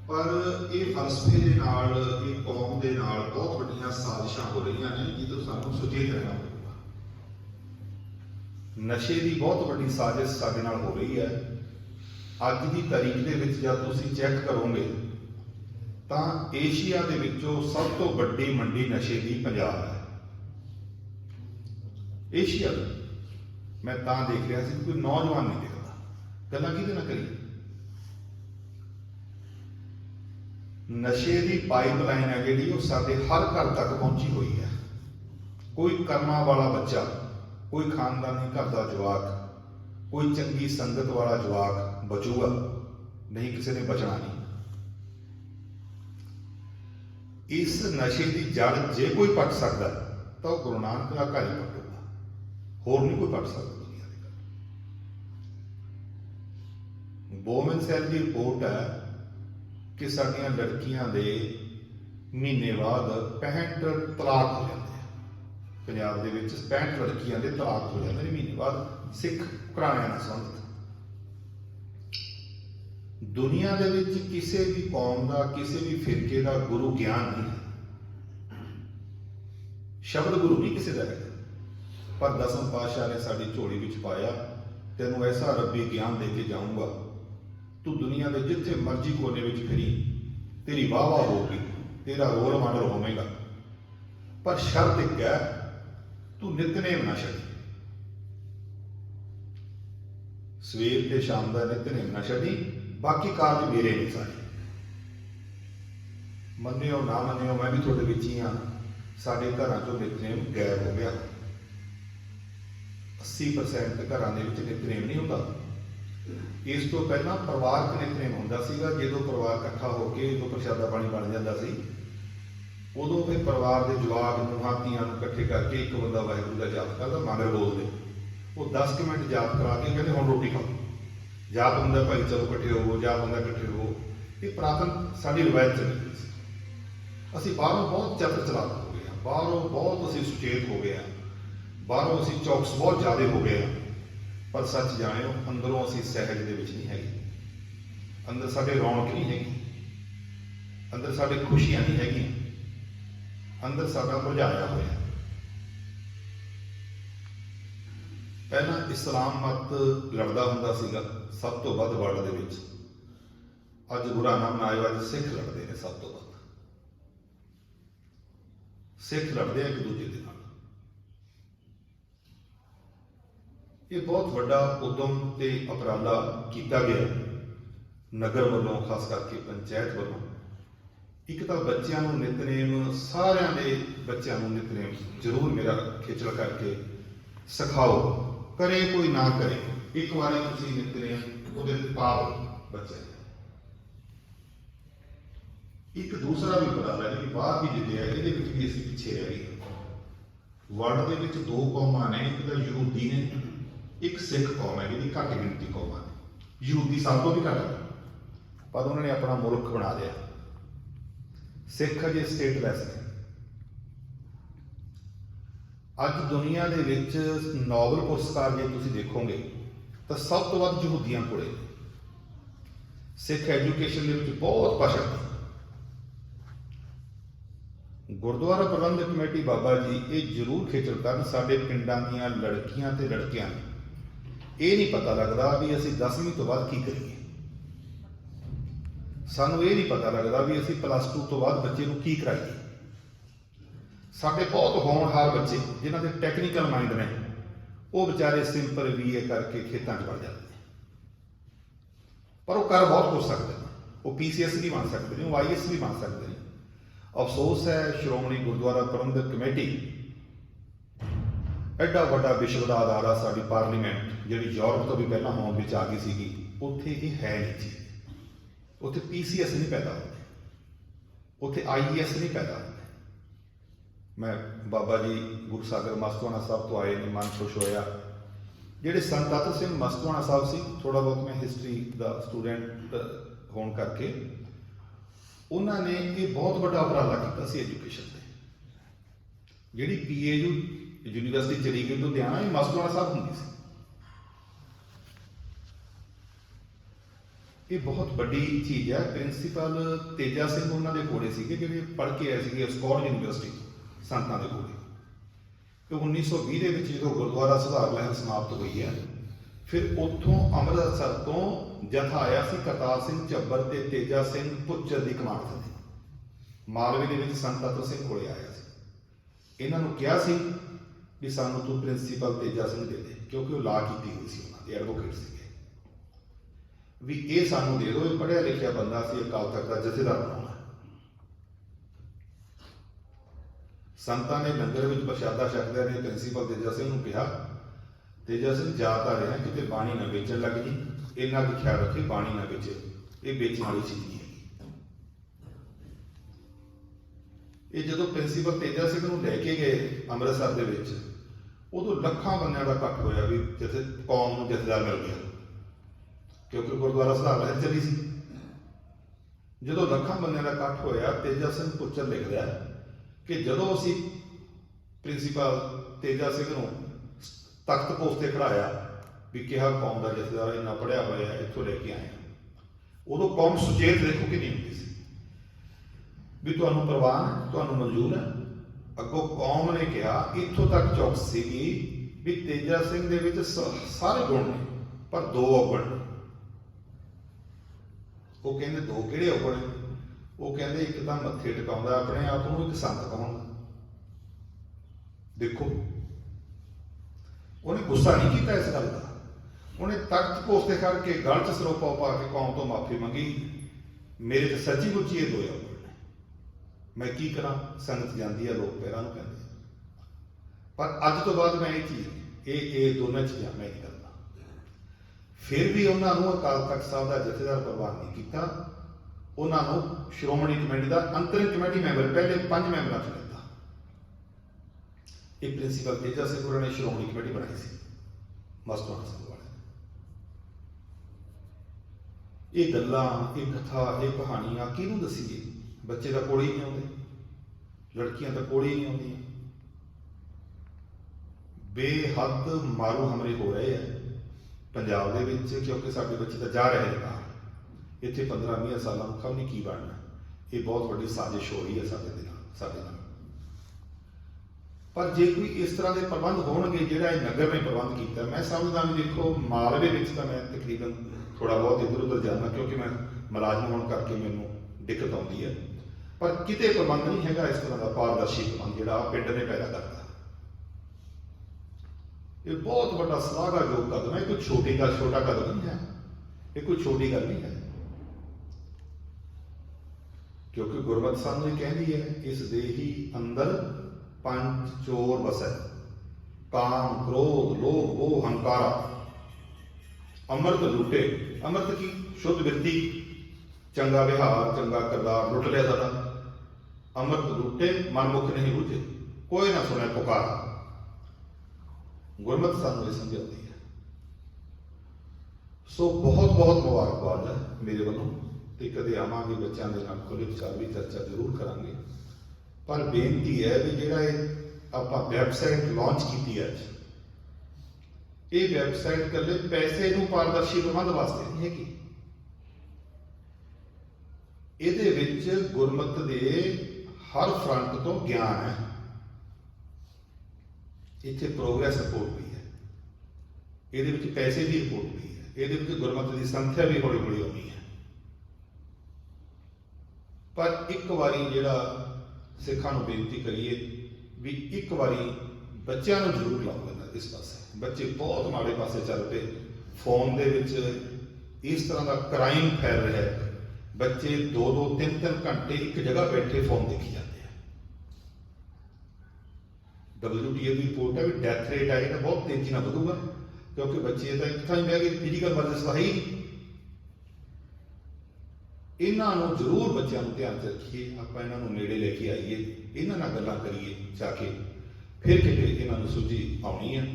ਪਰ ਇਹ ਫਲਸਫੇ ਦੇ ਨਾਲ, ਇਹ ਕੌਮ ਦੇ ਨਾਲ ਬਹੁਤ ਵੱਡੀਆਂ ਸਾਜ਼ਿਸ਼ਾਂ ਹੋ ਰਹੀਆਂ ਨੇ, ਜਿਹਦੇ ਸਾਨੂੰ ਸੁਚੇਤ ਰਹਿਣਾ ਨਸ਼ੇ ਦੀ ਬਹੁਤ ਵੱਡੀ ਸਾਜ਼ਿਸ਼ ਸਾਡੇ ਨਾਲ ਹੋ ਰਹੀ ਹੈ। ਅੱਜ ਦੀ ਤਾਰੀਖ ਦੇ ਵਿੱਚ ਜਦ ਤੁਸੀਂ ਚੈੱਕ ਕਰੋਗੇ, ਤਾਂ ਏਸ਼ੀਆ ਦੇ ਵਿੱਚੋਂ ਸਭ ਤੋਂ ਵੱਡੀ ਮੰਡੀ ਨਸ਼ੇ ਦੀ ਪੰਜਾਬ ਹੈ। ਏਸ਼ੀਆ ਮੈਂ ਤਾਂ ਦੇਖ ਰਿਹਾ ਸੀ ਕੋਈ ਨੌਜਵਾਨ ਨਹੀਂ ਦਿਖਦਾ। ਗੱਲਾਂ ਕਿਹਦੇ ਨਾਲ ਕਰੀ ਨਸ਼ੇ ਦੀ ਪਾਈਪਲਾਈਨ ਹੈ ਜਿਹੜੀ, ਉਹ ਸਾਡੇ ਹਰ ਘਰ ਤੱਕ ਪਹੁੰਚੀ ਹੋਈ ਹੈ। ਕੋਈ ਕਰਮਾਂ ਵਾਲਾ ਬੱਚਾ ਕੋਈ ਖਾਨਦਾਨੀ ਘਰ ਦਾ ਜਵਾਕ, ਕੋਈ ਚੰਗੀ ਸੰਗਤ ਵਾਲਾ ਜਵਾਕ ਬਚੂਗਾ, ਨਹੀਂ ਕਿਸੇ ਨੇ ਬਚਣਾ ਨਹੀਂ। ਇਸ ਨਸ਼ੇ ਦੀ ਜੜ ਜੇ ਕੋਈ ਪਟ ਸਕਦਾ, ਤਾਂ ਉਹ ਗੁਰੂ ਨਾਨਕ ਦਾ ਘਰ ਹੀ ਪਟੂਗਾ। ਹੋਰ ਨਹੀਂ ਕੋਈ ਪਟ ਸਕਦਾ ਦੁਨੀਆ ਦੇ ਘਰ। ਬੋਮਨ ਸੈਲ ਦੀ ਰਿਪੋਰਟ ਹੈ ਕਿ ਸਾਡੀਆਂ ਲੜਕੀਆਂ ਦੇ ਮਹੀਨੇ ਬਾਅਦ 65 ਤਲਾਕ ਹੋ ਜਾਂਦੇ ਪੰਜਾਬ ਦੇ ਵਿੱਚ 65 ਲੜਕੀਆਂ ਦੇ ਤਲਾਕ ਹੋ ਜਾਂਦੇ ਨੇ, ਮਹੀਨੇ ਬਾਅਦ ਸਿੱਖ ਘਰਾਣਿਆਂ ਨਾਲ ਸੰਬੰਧਿਤ। ਦੁਨੀਆ ਦੇ ਵਿੱਚ ਕਿਸੇ ਵੀ ਕੌਮ ਦਾ, ਕਿਸੇ ਵੀ ਫਿਰਕੇ ਦਾ ਗੁਰੂ ਗਿਆਨ ਨਹੀਂ ਹੈ। ਸ਼ਬਦ ਗੁਰੂ ਨਹੀਂ ਕਿਸੇ ਦਾ ਹੈ ਪਰ ਦਸਮ ਪਾਤਸ਼ਾਹ ਨੇ ਸਾਡੀ ਝੋਲੀ ਵਿੱਚ ਪਾਇਆ, ਤੈਨੂੰ ਐਸਾ ਰੱਬੀ ਗਿਆਨ ਦੇ ਕੇ ਜਾਊਂਗਾ। ਤੂੰ ਦੁਨੀਆ ਦੇ ਜਿੱਥੇ ਮਰਜ਼ੀ ਕੋਨੇ ਵਿੱਚ ਫਿਰੀ, ਤੇਰੀ ਵਾਹ ਵਾਹ ਹੋਊਗੀ, ਤੇਰਾ ਰੋਲ ਮਾਡਲ ਹੋਵੇਗਾ। ਪਰ ਸ਼ਰਤ ਇੱਕ ਹੈ ਤੂੰ ਨਿਤਨੇਮ ਨਾ ਛੱਡੀ ਸਵੇਰ ਤੇ ਸ਼ਾਮ ਦਾ ਨਿਤਨੇਮ ਨਾ ਛੱਡੀ ਬਾਕੀ ਕਾਰਜ ਮੇਰੇ ਨਹੀਂ ਸਾਰੇ। ਮੰਨਿਓ ਨਾ ਮੰਨਿਓ, ਮੈਂ ਵੀ ਤੁਹਾਡੇ ਵਿੱਚ ਹੀ ਹਾਂ। ਸਾਡੇ ਘਰਾਂ ਚੋਂ ਨਿਤਨੇਮ ਗਾਇਬ ਹੋ ਗਿਆ। 80% ਘਰਾਂ ਦੇ ਵਿੱਚ ਨਿਤਨੇਮ ਨਹੀਂ ਹੁੰਦਾ। ਇਸ ਤੋਂ ਪਹਿਲਾਂ ਪਰਿਵਾਰਕ ਨਿਤਨੇਮ ਹੁੰਦਾ ਸੀਗਾ। ਜਦੋਂ ਪਰਿਵਾਰ ਇਕੱਠਾ ਹੋ ਕੇ ਜਦੋਂ ਪ੍ਰਸ਼ਾਦਾ ਪਾਣੀ ਬਣ ਜਾਂਦਾ ਸੀ ਉਦੋਂ ਫਿਰ ਪਰਿਵਾਰ ਦੇ ਜਵਾਬ ਨੂੰ ਹਾਥੀਆਂ ਨੂੰ ਇਕੱਠੇ ਕਰਕੇ ਇੱਕ ਬੰਦਾ ਵਾਹਿਗੁਰੂ ਦਾ ਜਾਪ ਕਰਦਾ ਮਗਰ ਬੋਲਦੇ ਉਹ 10 ਕੁ ਮਿੰਟ ਜਾਪ ਕਰਾ ਕੇ ਕਹਿੰਦੇ, ਹੁਣ ਰੋਟੀ ਖਾਓ। ਜਾਪ ਹੁੰਦਾ ਭਾਈ, ਚਲੋ ਇਕੱਠੇ ਹੋਵੋ। ਜਾਪ ਹੁੰਦਾ, ਇਕੱਠੇ ਹੋਵੋ। ਇਹ ਪ੍ਰਾਤਨ ਸਾਡੀ ਰਵਾਇਤ ਚੱਲੀ ਹੋਈ ਸੀ। ਅਸੀਂ ਬਾਹਰੋਂ ਬਹੁਤ ਚਤਰ ਚਲਾਕ ਹੋ ਗਏ ਹਾਂ। ਬਾਹਰੋਂ ਬਹੁਤ ਅਸੀਂ ਸੁਚੇਤ ਹੋ ਗਏ ਹਾਂ। ਬਾਹਰੋਂ ਅਸੀਂ ਚੌਕਸ ਬਹੁਤ ਜ਼ਿਆਦਾ ਹੋ ਗਏ ਹਾਂ। ਪਰ ਸੱਚ ਜਾਣਿਓ, ਅੰਦਰੋਂ ਅਸੀਂ ਸਹਿਜ ਦੇ ਵਿੱਚ ਨਹੀਂ ਹੈਗੇ। ਅੰਦਰ ਸਾਡੇ ਰੌਣਕ ਨਹੀਂ ਹੈਗੀ। ਅੰਦਰ ਸਾਡੇ ਖੁਸ਼ੀਆਂ ਨਹੀਂ ਹੈਗੀਆਂ। ਅੰਦਰ ਸਾਡਾ ਮੁਰਝਾਇਆ ਹੋਇਆ ਪਹਿਲਾਂ ਇਸਲਾਮ ਮਤ ਲੜਦਾ ਹੁੰਦਾ ਸੀਗਾ, ਸਭ ਤੋਂ ਵੱਧ ਵਰਲਡ ਦੇ ਵਿੱਚ। ਅੱਜ ਗੁਰੂ ਨਾਨਕ ਅੱਜ ਸਿੱਖ ਲੜਦੇ ਨੇ ਸਭ ਤੋਂ ਵੱਧ। ਸਿੱਖ ਲੜਦੇ ਆ ਇੱਕ ਦੂਜੇ ਦੇ ਨਾਲ। ਇਹ ਬਹੁਤ ਵੱਡਾ ਉਦਮ ਤੇ ਉਪਰਾਲਾ ਕੀਤਾ ਗਿਆ ਨਗਰ ਵੱਲੋਂ, ਖਾਸ ਕਰਕੇ ਪੰਚਾਇਤ ਵੱਲੋਂ। ਇੱਕ ਤਾਂ ਬੱਚਿਆਂ ਨੂੰ ਨਿਤਨੇਮ ਸਾਰਿਆਂ ਦੇ ਬੱਚਿਆਂ ਨੂੰ ਨਿਤਨੇਮ ਜ਼ਰੂਰ ਮੇਰਾ ਖੇਚਲ ਕਰਕੇ ਸਿਖਾਓ। ਕਰੇ ਕੋਈ ਨਾ ਕਰੇ, ਇੱਕ ਵਾਰੀ ਤੁਸੀਂ ਨਿਤਨੇਮ ਉਹਦੇ ਤੇ ਪਾਓ ਬੱਚੇ ਇੱਕ ਦੂਸਰਾ ਵੀ ਉਪਰਾਲਾ ਹੈ ਕਿ ਬਾਹਰ ਵੀ ਜਿੱਦੇ ਹੈ, ਇਹਦੇ ਵਿੱਚ ਵੀ ਅਸੀਂ ਪਿੱਛੇ ਰਹਿ ਗਏ। ਵਰਲਡ ਦੇ ਵਿੱਚ ਦੋ ਕੌਮਾਂ ਨੇ, ਇੱਕ ਤਾਂ ਯਹੂਦੀ ਨੇ, ਇੱਕ ਸਿੱਖ ਕੌਮ ਹੈ, ਜਿਹੜੀ ਘੱਟ ਗਿਣਤੀ ਕੌਮਾਂ ਨੇ। ਯਹੂਦੀ ਸਭ ਤੋਂ ਵੀ ਘੱਟ ਪਰ ਉਹਨਾਂ ਨੇ ਆਪਣਾ ਮੁਲਕ ਬਣਾ ਲਿਆ। ਸਿੱਖ ਅਜੇ ਸਟੇਟਲੈਸ ਨੇ। ਅੱਜ ਦੁਨੀਆ ਦੇ ਵਿੱਚ ਨੋਬਲ ਪੁਰਸਕਾਰ ਜੇ ਤੁਸੀਂ ਦੇਖੋਗੇ, ਤਾਂ ਸਭ ਤੋਂ ਵੱਧ ਯਹੂਦੀਆਂ ਕੋਲੇ। ਸਿੱਖ ਐਜੂਕੇਸ਼ਨ ਦੇ ਵਿੱਚ ਬਹੁਤ ਪਛੜ ਗੁਰਦੁਆਰਾ ਪ੍ਰਬੰਧਕ ਕਮੇਟੀ ਬਾਬਾ ਜੀ, ਇਹ ਜ਼ਰੂਰ ਖੇਚਲ ਕਰਨ, ਸਾਡੇ ਪਿੰਡਾਂ ਦੀਆਂ ਲੜਕੀਆਂ ਤੇ ਲੜਕਿਆਂ ਨੂੰ। ਇਹ ਨਹੀਂ ਪਤਾ ਲੱਗਦਾ ਵੀ ਅਸੀਂ 10ਵੀਂ ਤੋਂ ਬਾਅਦ ਕੀ ਕਰੀਏ। ਸਾਨੂੰ ਇਹ ਨਹੀਂ ਪਤਾ ਲੱਗਦਾ ਵੀ ਅਸੀਂ ਪਲੱਸ 2 ਤੋਂ ਬਾਅਦ ਬੱਚੇ ਨੂੰ ਕੀ ਕਰਾਈਏ। ਸਾਡੇ ਬਹੁਤ ਹੋਣਹਾਰ ਬੱਚੇ, ਜਿਨ੍ਹਾਂ ਦੇ ਟੈਕਨੀਕਲ ਮਾਈਂਡ ਨੇ, ਉਹ ਵਿਚਾਰੇ ਸਿੰਪਲ ਬੀਏ ਕਰਕੇ ਖੇਤਾਂ 'ਚ ਵੜ ਜਾਂਦੇ ਨੇ। ਪਰ ਉਹ ਕਰ ਬਹੁਤ ਕੁਝ ਸਕਦੇ ਨੇ। ਉਹ ਪੀਸੀਐਸ ਵੀ ਬਣ ਸਕਦੇ ਨੇ, ਉਹ ਆਈਐਸ ਵੀ ਬਣ ਸਕਦੇ ਨੇ। ਅਫਸੋਸ ਹੈ, ਸ਼੍ਰੋਮਣੀ ਗੁਰਦੁਆਰਾ ਪ੍ਰਬੰਧਕ ਕਮੇਟੀ ਐਡਾ ਵੱਡਾ ਵਿਸ਼ਵ ਦਾ ਅਦਾਰਾ ਸਾਡੀ ਪਾਰਲੀਮੈਂਟ, ਜਿਹੜੀ ਯੂਰਪ ਤੋਂ ਵੀ ਪਹਿਲਾਂ ਹੋਂਦ ਵਿੱਚ ਆ ਗਈ ਸੀਗੀ, ਉੱਥੇ ਇਹ ਹੈ ਨਹੀਂ ਜੀ। ਉੱਥੇ ਪੀਸੀਐਸ ਨਹੀਂ ਪੈਦਾ। ਹੁੰਦੇ ਉੱਥੇ ਆਈਐਸ ਨਹੀਂ ਪੈਦਾ। ਹੁੰਦੇ ਮੈਂ ਬਾਬਾ ਜੀ ਗੁਰਸਾਗਰ ਮਸਤਵਾਣਾ ਸਾਹਿਬ ਤੋਂ ਆਏ ਨੇ ਮਨ ਖੁਸ਼ ਹੋਇਆ। ਜਿਹੜੇ ਸੰਤ ਅਤਰ ਸਿੰਘ ਮਸਤਵਾਣਾ ਸਾਹਿਬ ਸੀ ਥੋੜਾ ਬਹੁਤ ਮੈਂ ਹਿਸਟਰੀ ਦਾ ਸਟੂਡੈਂਟ ਹੋਣ ਕਰਕੇ, ਉਹਨਾਂ ਨੇ ਇਹ ਬਹੁਤ ਵੱਡਾ ਉਪਰਾਲਾ ਕੀਤਾ ਸੀ ਐਜੂਕੇਸ਼ਨ ਤੇ। ਜਿਹੜੀ ਪੀਏਯੂ ਯੂਨੀਵਰਸਿਟੀ ਚੰਡੀਗੜ੍ਹ ਗਈ ਲੁਧਿਆਣਾ ਇਹ ਮਸਤਵਾਣਾ ਸਾਹਿਬ ਹੁੰਦੀ ਸੀ। ਇਹ ਬਹੁਤ ਵੱਡੀ ਚੀਜ਼ ਹੈ ਪ੍ਰਿੰਸੀਪਲ ਤੇਜਾ ਸਿੰਘ ਉਹਨਾਂ ਦੇ ਕੋਲੇ ਸੀਗੇ, ਜਿਹੜੇ ਪੜ੍ਹ ਕੇ ਆਏ ਸੀਗੇ ਸਕੌਟ ਯੂਨੀਵਰਸਿਟੀ ਸੰਤਾਂ ਦੇ ਕੋਲੇ। ਤੇ 1920 ਦੇ ਵਿੱਚ ਜਦੋਂ ਗੁਰਦੁਆਰਾ ਸੁਧਾਰ ਲਹਿਰ ਸਮਾਪਤ ਹੋਈ ਹੈ, ਫਿਰ ਉੱਥੋਂ ਅੰਮ੍ਰਿਤਸਰ ਤੋਂ ਜਥਾ ਆਇਆ ਸੀ ਕਰਤਾਰ ਸਿੰਘ ਝੱਬਰ ਤੇ ਤੇਜਾ ਸਿੰਘ ਪੁੱਜਰ ਦੀ ਕਮਾਂਡ ਥੱਲੇ ਮਾਲਵੇ ਦੇ ਵਿੱਚ ਸੰਤ ਅਤਰ ਸਿੰਘ ਕੋਲੇ ਆਇਆ ਸੀ। ਇਹਨਾਂ ਨੂੰ ਕਿਹਾ ਸੀ ਵੀ ਸਾਨੂੰ ਤੂੰ ਪ੍ਰਿੰਸੀਪਲ ਤੇਜਾ ਸਿੰਘ ਦੇ ਦੇ, ਕਿਉਂਕਿ ਉਹ ਲਾ ਕੀਤੀ ਹੋਈ ਸੀ ਉਹਨਾਂ ਦੇ ਐਡਵੋਕੇਟ ਸੀਗੇ। ਵੀ ਇਹ ਸਾਨੂੰ ਦੇ ਦਿਓ, ਇਹ ਪੜਿਆ ਲਿਖਿਆ ਬੰਦਾ ਸੀ ਅਕਾਲ ਤਖਤ ਦਾ ਜਥੇਦਾਰ ਬਣਾਉਣਾ ਸੰਤਾਂ ਨੇ ਲੰਗਰ ਵਿੱਚ ਪ੍ਰਸ਼ਾਦਾ ਛਕਦਿਆਂ ਨੇ ਪ੍ਰਿੰਸੀਪਲ ਤੇਜਾ ਸਿੰਘ ਨੂੰ ਕਿਹਾ, ਤੇਜਾ ਸਿੰਘ ਜਾ ਤਾਂ ਰਿਹਾ, ਕਿਤੇ ਬਾਣੀ ਨਾ ਵੇਚਣ ਲੱਗ ਜੀ। ਇਹਨਾਂ ਦੀ ਖਿਆਲ ਰੱਖੀ ਬਾਣੀ ਨਾ ਵੇਚੇ। ਇਹ ਵੇਚਣ ਵਾਲੀ ਚੀਜ਼ ਨਹੀਂ ਹੈਗੀ। ਇਹ ਜਦੋਂ ਪ੍ਰਿੰਸੀਪਲ ਤੇਜਾ ਸਿੰਘ ਨੂੰ ਲੈ ਕੇ ਗਏ ਅੰਮ੍ਰਿਤਸਰ ਦੇ ਵਿੱਚ, ਉਦੋਂ ਲੱਖਾਂ ਬੰਦਿਆਂ ਦਾ ਇਕੱਠ ਹੋਇਆ ਵੀ ਜਿੱਥੇ ਕੌਮ ਨੂੰ ਜਥੇਦਾਰ ਮਿਲ ਗਿਆ। ਕਿਉਂਕਿ ਗੁਰਦੁਆਰਾ ਸਾਹਿਬ ਲਹਿਰ ਚੱਲੀ ਸੀ। ਜਦੋਂ ਲੱਖਾਂ ਬੰਦਿਆਂ ਦਾ ਇਕੱਠ ਹੋਇਆ ਤੇਜਾ ਸਿੰਘ ਪੁੱਛਰ ਲਿਖਦਾ ਕਿ ਜਦੋਂ ਅਸੀਂ ਪ੍ਰਿੰਸੀਪਲ ਤੇਜਾ ਸਿੰਘ ਨੂੰ ਤਖਤ ਪੋਸਟ ਤੇ ਖੜਾਇਆ ਵੀ ਕਿਹਾ ਕੌਮ ਦਾ ਜਥੇਦਾਰ ਇੰਨਾ ਪੜਿਆ ਹੋਇਆ ਹੈ, ਇੱਥੋਂ ਲੈ ਕੇ ਆਏ ਹਾਂ। ਉਦੋਂ ਕੌਮ ਸੁਚੇਤ ਦੇਖੋ ਕਿ ਨਹੀਂ ਹੁੰਦੀ ਸੀ। ਵੀ ਤੁਹਾਨੂੰ ਪ੍ਰਵਾਨ ਹੈ, ਤੁਹਾਨੂੰ ਮਨਜ਼ੂਰ ਹੈ। ਅੱਗੋਂ ਕੌਮ ਨੇ ਕਿਹਾ ਇੱਥੋਂ ਤੱਕ ਚੌਕਸ ਸੀਗੀ ਵੀ ਤੇਜਾ ਸਿੰਘ ਦੇ ਵਿੱਚ ਸ- ਸਾਰੇ ਗੁਣ ਨੇ ਪਰ ਦੋ ਔਗਣ ਨੇ। ਉਹ ਕਹਿੰਦੇ ਦੋ ਕਿਹੜੇ ਔਗਣ ਨੇ ਉਹ ਕਹਿੰਦੇ ਇੱਕ ਤਾਂ ਮੱਥੇ ਟਿਕਾਉਂਦਾ ਆਪਣੇ ਆਪ ਨੂੰ, ਇੱਕ ਸੰਤ ਕਹਾਉਂਦਾ ਦੇਖੋ। ਉਹਨੇ ਗੁੱਸਾ ਨਹੀਂ ਕੀਤਾ ਇਸ ਗੱਲ ਦਾ। ਉਹਨੇ ਤਖਤ ਪੋਸਟ ਕਰਕੇ ਗਲ ਚ ਸਰੋਪਾ ਪਾ ਕੇ ਕੌਮ ਤੋਂ ਮਾਫੀ ਮੰਗੀ। ਮੇਰੇ ਤੇ ਸੱਚੀ ਮੁੱਚੀ ਇਹ ਦੋ ਔਗਣ ਨੇ। ਮੈਂ ਕੀ ਕਰਾਂ? ਸੰਗਤ ਜਾਂਦੀ ਹੈ ਲੋਕ ਪੈਰਾਂ ਨੂੰ ਕਹਿੰਦੇ ਪਰ ਅੱਜ ਤੋਂ ਬਾਅਦ ਮੈਂ ਇਹ ਚੀਜ਼, ਇਹ ਇਹ ਦੋਨਾਂ ਚੀਜ਼ਾਂ ਮੈਂ ਨਹੀਂ ਕਰਦਾ। ਫਿਰ ਵੀ ਉਹਨਾਂ ਨੂੰ ਅਕਾਲ ਤਖਤ ਸਾਹਿਬ ਦਾ ਜਥੇਦਾਰ ਪ੍ਰਵਾਨ ਨਹੀਂ ਕੀਤਾ। ਉਹਨਾਂ ਨੂੰ ਸ਼੍ਰੋਮਣੀ ਕਮੇਟੀ ਦਾ ਅੰਤਰਿਮ ਕਮੇਟੀ ਮੈਂਬਰ ਪਹਿਲੇ ਪੰਜ ਮੈਂਬਰਾਂ ਚ ਲਿੱਤਾ। ਇਹ ਪ੍ਰਿੰਸੀਪਲ ਤੇਜਾ ਸਿੰਘ ਹੋਰਾਂ ਨੇ ਸ਼੍ਰੋਮਣੀ ਕਮੇਟੀ ਬਣਾਈ ਸੀ। ਮਸਤਵਾਨ ਸਿੰਘ ਵਾਲੇ। ਇਹ ਗੱਲਾਂ, ਇਹ ਕਥਾ, ਇਹ ਕਹਾਣੀਆਂ ਕਿਹਨੂੰ ਦਸੀਏ? ਬੱਚੇ ਤਾਂ ਕੋਲ ਹੀ ਨਹੀਂ ਆਉਂਦੇ। ਲੜਕੀਆਂ ਤਾਂ ਕੋਲ ਹੀ ਨਹੀਂ ਆਉਂਦੀਆਂ। ਬੇਹੱਦ ਮਾਰੂ ਹਮਰੇ ਹੋ ਰਹੇ ਆ। ਪੰਜਾਬ ਦੇ ਵਿੱਚ, ਕਿਉਂਕਿ ਸਾਡੇ ਬੱਚੇ ਤਾਂ ਜਾ ਰਹੇ ਨੇ ਬਾਹਰ। ਇੱਥੇ 15 20 ਸਾਲਾਂ ਨੂੰ ਖਬਰ ਨਹੀਂ ਕੀ ਬਣਨਾ। ਇਹ ਬਹੁਤ ਵੱਡੀ ਸਾਜ਼ਿਸ਼ ਹੋ ਰਹੀ ਹੈ ਸਾਡੇ ਦੇ ਨਾਲ, ਸਾਡੇ ਨਾਲ। ਪਰ ਜੇ ਕੋਈ ਇਸ ਤਰ੍ਹਾਂ ਦੇ ਪ੍ਰਬੰਧ ਹੋਣਗੇ, ਜਿਹੜਾ ਇਹ ਨਗਰ ਨੇ ਪ੍ਰਬੰਧ ਕੀਤਾ, ਮੈਂ ਸਮਝਦਾ ਵੀ ਦੇਖੋ, ਮਾਲਵੇ ਵਿੱਚ ਤਾਂ ਮੈਂ ਤਕਰੀਬਨ ਥੋੜਾ ਬਹੁਤ ਇੱਧਰ ਉੱਧਰ ਜਾਂਦਾ, ਕਿਉਂਕਿ ਮੈਂ ਮੁਲਾਜ਼ਮ ਹੋਣ ਕਰਕੇ ਮੈਨੂੰ ਦਿੱਕਤ ਆਉਂਦੀ ਹੈ। ਪਰ ਕਿਤੇ ਪ੍ਰਬੰਧ ਨਹੀਂ ਹੈਗਾ ਇਸ ਤਰ੍ਹਾਂ ਦਾ ਪਾਰਦਰਸ਼ੀ ਪ੍ਰਬੰਧ ਜਿਹੜਾ ਆਹ ਪਿੰਡ ਨੇ ਪੈਦਾ ਕਰਦਾ ਇਹ ਬਹੁਤ ਵੱਡਾ ਸ਼ਲਾਘਾਯੋਗ ਕਦਮ ਹੈ ਕੋਈ ਛੋਟੀ ਗੱਲ ਛੋਟਾ ਕਦਮ ਨਹੀਂ ਹੈ ਇਹ ਕੋਈ ਛੋਟੀ ਗੱਲ ਨਹੀਂ ਹੈ ਕਿਉਂਕਿ ਗੁਰਮਤ ਸਾਨੂੰ ਇਹ ਕਹਿੰਦੀ ਹੈ ਇਸ ਦੇ ਹੀ ਅੰਦਰ ਪੰਜ ਚੋਰ ਵਸੈ ਕਾਮ ਕ੍ਰੋਧ ਲੋਭ ਮੋਹ ਹੰਕਾਰਾ ਅੰਮ੍ਰਿਤ ਲੁੱਟੇ ਅੰਮ੍ਰਿਤ ਕੀ ਸ਼ੁੱਧ ਬਿਰਤੀ ਚੰਗਾ ਵਿਹਾਰ ਚੰਗਾ ਕਰਦਾਰ ਲੁੱਟ ਲਿਆ ਸਾਡਾ ਅੰਮ੍ਰਿਤ ਲੁੱਟੇ ਮਨਮੁਖ ਨਹੀਂ ਰੁਝੇ ਕੋਈ ਨਾ ਸੁਣੇ ਪੁਕਾਰ ਗੁਰਮਤ ਸਾਨੂੰ ਇਹ ਸਮਝਾਉਂਦੀ ਹੈ। ਸੋ ਬਹੁਤ ਬਹੁਤ ਮੁਬਾਰਕਬਾਦ ਹੈ ਮੇਰੇ ਵੱਲੋਂ ਤੇ ਕਦੇ ਆਵਾਂਗੇ ਬੱਚਿਆਂ ਦੇ ਨਾਲ ਖੁੱਲ੍ਹ ਵਿਚਾਰ ਵੀ ਚਰਚਾ ਜ਼ਰੂਰ ਕਰਾਂਗੇ। ਪਰ ਬੇਨਤੀ ਹੈ ਵੀ ਜਿਹੜਾ ਇਹ ਆਪਾਂ ਵੈਬਸਾਈਟ ਲਾਂਚ ਕੀਤੀ ਅੱਜ, ਇਹ ਵੈਬਸਾਈਟ ਕੱਲੇ ਪੈਸੇ ਨੂੰ ਪਾਰਦਰਸ਼ੀ ਪ੍ਰਬੰਧ ਵਾਸਤੇ ਨਹੀਂ ਹੈਗੀ। ਇਹਦੇ ਵਿੱਚ ਗੁਰਮਤ ਦੇ ਹਰ ਫਰੰਟ ਤੋਂ ਗਿਆਨ ਹੈ। ਇੱਥੇ ਪ੍ਰੋਗਰੈਸ ਰਿਪੋਰਟ ਵੀ ਹੈ। ਇਹਦੇ ਵਿੱਚ ਪੈਸੇ ਦੀ ਰਿਪੋਰਟ ਵੀ ਹੈ। ਇਹਦੇ ਵਿੱਚ ਗੁਰਮਤ ਦੀ ਸੰਖਿਆ ਵੀ ਹੌਲੀ ਹੌਲੀ ਆਉਣੀ ਹੈ। ਪਰ ਇੱਕ ਵਾਰੀ ਜਿਹੜਾ ਸਿੱਖਾਂ ਨੂੰ ਬੇਨਤੀ ਕਰੀਏ ਵੀ ਇੱਕ ਵਾਰੀ ਬੱਚਿਆਂ ਨੂੰ ਜ਼ਰੂਰ ਲਾਓ ਇਹਨਾਂ ਇਸ ਪਾਸੇ। ਬੱਚੇ ਬਹੁਤ ਮਾੜੇ ਪਾਸੇ ਚੱਲ ਪਏ। ਫੋਨ ਦੇ ਵਿੱਚ ਇਸ ਤਰ੍ਹਾਂ ਦਾ ਕ੍ਰਾਈਮ ਫੈਲ ਰਿਹਾ ਹੈ। ਬੱਚੇ 2-2 3-3 ਘੰਟੇ ਇੱਕ ਜਗ੍ਹਾ ਬੈਠੇ ਫੋਨ ਦੇਖੀ ਜਾਂਦੇ। ਆ WTA ਦੀ ਰਿਪੋਰਟ ਹੈ ਵੀ ਡੈਥ ਰੇਟ ਹੈ ਜਿਹੜਾ ਬਹੁਤ ਤੇਜ਼ੀ ਨਾਲ ਵਧੂਗਾ, ਕਿਉਂਕਿ ਬੱਚੇ ਤਾਂ ਇੱਕ ਹੀ ਬਹਿ ਗਏ ਫਿਜ਼ੀਕਲ ਵਰਜ਼ਿਸ਼ ਤਾਂ ਹੈ ਇਹਨਾਂ ਨੂੰ ਜ਼ਰੂਰ ਬੱਚਿਆਂ ਨੂੰ ਧਿਆਨ 'ਚ ਰੱਖੀਏ, ਆਪਾਂ ਇਹਨਾਂ ਨੂੰ ਨੇੜੇ ਲੈ ਕੇ ਆਈਏ, ਇਹਨਾਂ ਨਾਲ ਗੱਲਾਂ ਕਰੀਏ, ਜਾ ਕੇ ਫਿਰ ਕਿਤੇ ਇਹਨਾਂ ਨੂੰ ਸੁਝੀ ਆਉਣੀ ਹੈ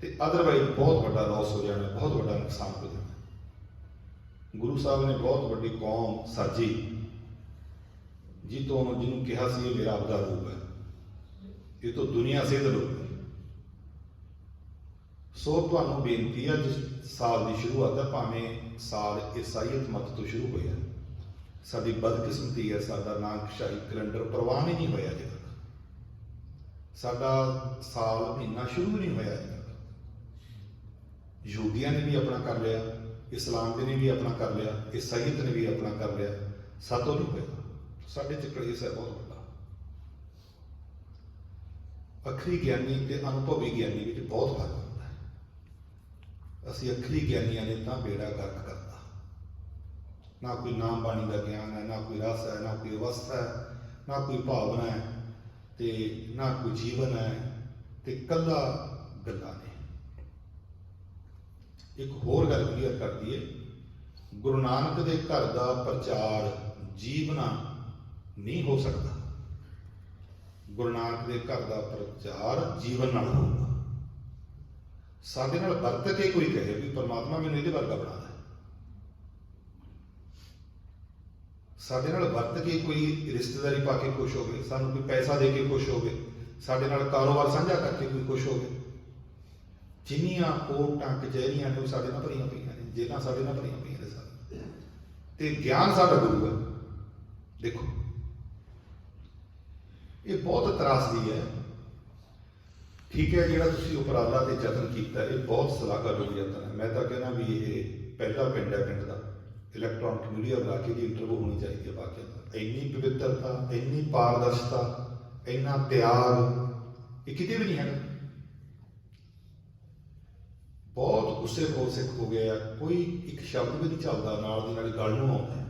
ਤੇ ਅਦਰਵਾਈਜ਼ ਬਹੁਤ ਵੱਡਾ ਲਾਸ ਹੋ ਜਾਣਾ, ਬਹੁਤ ਵੱਡਾ ਨੁਕਸਾਨ ਹੋ ਜਾਣਾ। ਗੁਰੂ ਸਾਹਿਬ ਨੇ ਬਹੁਤ ਵੱਡੀ ਕੌਮ ਸਾਜੀ ਜੀ ਤੋਂ ਜਿਹਨੂੰ ਕਿਹਾ ਸੀ, ਇਹ ਮੇਰਾ ਆਪਦਾ ਰੂਪ ਹੈ। ਇਹ ਤੋਂ ਦੁਨੀਆ ਸੇਧ ਰੂਪ ਸੋ ਤੁਹਾਨੂੰ ਬੇਨਤੀ ਹੈ ਜਿਸ ਸਾਲ ਦੀ ਸ਼ੁਰੂਆਤ ਹੈ ਭਾਵੇਂ ਸਾਲ ਈਸਾਈਅਤ ਮਤ ਤੋਂ ਸ਼ੁਰੂ ਹੋਇਆ ਸਾਡੀ ਬਦਕਿਸਮਤੀ ਹੈ, ਸਾਡਾ ਨਾਨਕਸ਼ਾਹੀ ਕੈਲੰਡਰ ਪ੍ਰਵਾਨ ਹੀ ਨਹੀਂ ਹੋਇਆ ਅਜੇ ਤੱਕ। ਸਾਡਾ ਸਾਲ ਮਹੀਨਾ ਸ਼ੁਰੂ ਨਹੀਂ ਹੋਇਆ ਅਜੇ ਤੱਕ। ਯਹੂਦੀਆਂ ਨੇ ਵੀ ਆਪਣਾ ਕਰ ਲਿਆ, ਇਸਲਾਮ ਦੇ ਨੇ ਵੀ ਆਪਣਾ ਕਰ ਲਿਆ, ਈਸਾਈਅਤ ਨੇ ਵੀ ਆਪਣਾ ਕਰ ਲਿਆ। ਸਾਤੋਂ ਨਹੀਂ ਹੋਇਆ। ਸਾਡੇ ਚ ਕਲੇਸ਼ ਹੈ, ਬਹੁਤ ਵੱਡਾ ਅਖਰੀ ਗਿਆਨੀ ਤੇ ਅਨੁਭਵੀ ਗਿਆਨੀ ਵਿੱਚ ਬਹੁਤ ਫ਼ਰਕ ਹੁੰਦਾ ਹੈ। ਅਸੀਂ ਅਖਰੀ ਗਿਆਨੀਆਂ ਨੇ ਤਾਂ ਬੇੜਾ ਗਰਕ ਕਰਤਾ ਨਾ ਕੋਈ ਨਾਮ ਬਾਣੀ ਦਾ ਗਿਆਨ ਹੈ, ਨਾ ਕੋਈ ਰਸ ਹੈ, ਨਾ ਕੋਈ ਅਵਸਥਾ ਹੈ, ਨਾ ਕੋਈ ਭਾਵਨਾ ਹੈ ਤੇ ਨਾ ਕੋਈ ਜੀਵਨ ਹੈ ਤੇ ਕੱਲਾ ਗੱਲਾਂ ਨੇ। ਇੱਕ ਹੋਰ ਗੱਲ ਕਲੀਅਰ ਕਰ ਦਈਏ। ਗੁਰੂ ਨਾਨਕ ਦੇ ਘਰ ਦਾ ਪ੍ਰਚਾਰ ਜੀਵਨਾ ਨਹੀਂ ਹੋ ਸਕਦਾ। ਗੁਰੂ ਨਾਨਕ ਦੇ ਘਰ ਦਾ ਪ੍ਰਚਾਰ ਜੀਵਨ ਨਾਲ ਹੋਊਗਾ। ਸਾਡੇ ਨਾਲ ਵਰਤ ਕੇ ਕੋਈ ਕਹੇ ਵੀ ਪਰਮਾਤਮਾ ਮੈਨੂੰ ਇਹਦੇ ਵਰਗਾ ਬਣਾ ਦੇ। ਸਾਡੇ ਨਾਲ ਵਰਤ ਕੇ ਕੋਈ ਰਿਸ਼ਤੇਦਾਰੀ ਪਾ ਕੇ ਖੁਸ਼ ਹੋਵੇ, ਸਾਨੂੰ ਕੋਈ ਪੈਸਾ ਦੇ ਕੇ ਖੁਸ਼ ਹੋਵੇ, ਸਾਡੇ ਨਾਲ ਕਾਰੋਬਾਰ ਸਾਂਝਾ ਕਰਕੇ ਕੋਈ ਖੁਸ਼ ਹੋਵੇ, ਜਿੰਨੀਆਂ ਕੋਟਾਂ ਕਚਹਿਰੀਆਂ ਨੇ ਉਹ ਸਾਡੇ ਨਾਲ ਭਰੀਆਂ ਪਈਆਂ ਨੇ ਜੇਲਾਂ ਸਾਡੇ ਨਾਲ ਭਰੀਆਂ ਪਈਆਂ ਨੇ ਸਾਰੇ ਤੇ ਗਿਆਨ ਸਾਡਾ ਗੁਰੂ ਹੈ ਦੇਖੋ ਇਹ ਬਹੁਤ ਤਰਾਸਦੀ ਹੈ। ਠੀਕ ਹੈ, ਜਿਹੜਾ ਤੁਸੀਂ ਉਪਰਾਲਾ ਤੇ ਯਤਨ ਕੀਤਾ, ਇਹ ਬਹੁਤ ਸਲਾਹਕਾਰਯੋਗ ਯਤਨ ਹੈ। ਮੈਂ ਤਾਂ ਕਹਿੰਦਾ ਵੀ ਇਹ ਪਹਿਲਾ ਪਿੰਡ ਹੈ ਪਿੰਡ ਦਾ। ਇਲੈਕਟ੍ਰੋਨਿਕ ਮੀਡੀਆ ਬਣਾ ਕੇ ਦੀ ਇੰਟਰਵਿਊ ਹੋਣੀ ਚਾਹੀਦੀ ਹੈ ਬਾਕੀ ਦਾ ਇੰਨੀ ਪਵਿੱਤਰਤਾ, ਇੰਨੀ ਪਾਰਦਰਸ਼ਤਾ, ਇੰਨਾ ਤਿਆਗ ਇਹ ਕਿਤੇ ਵੀ ਨਹੀਂ ਹੈਗਾ। ਬਹੁਤ ਗੁੱਸੇ ਹੋ ਸਿੱਖ ਹੋ ਗਿਆ ਕੋਈ ਇੱਕ ਸ਼ਬਦ ਵੀ ਨਹੀਂ ਚੱਲਦਾ, ਨਾਲ ਦੀ ਨਾਲ ਗੱਲ ਨੂੰ ਆਉਂਦਾ। ਹੈ।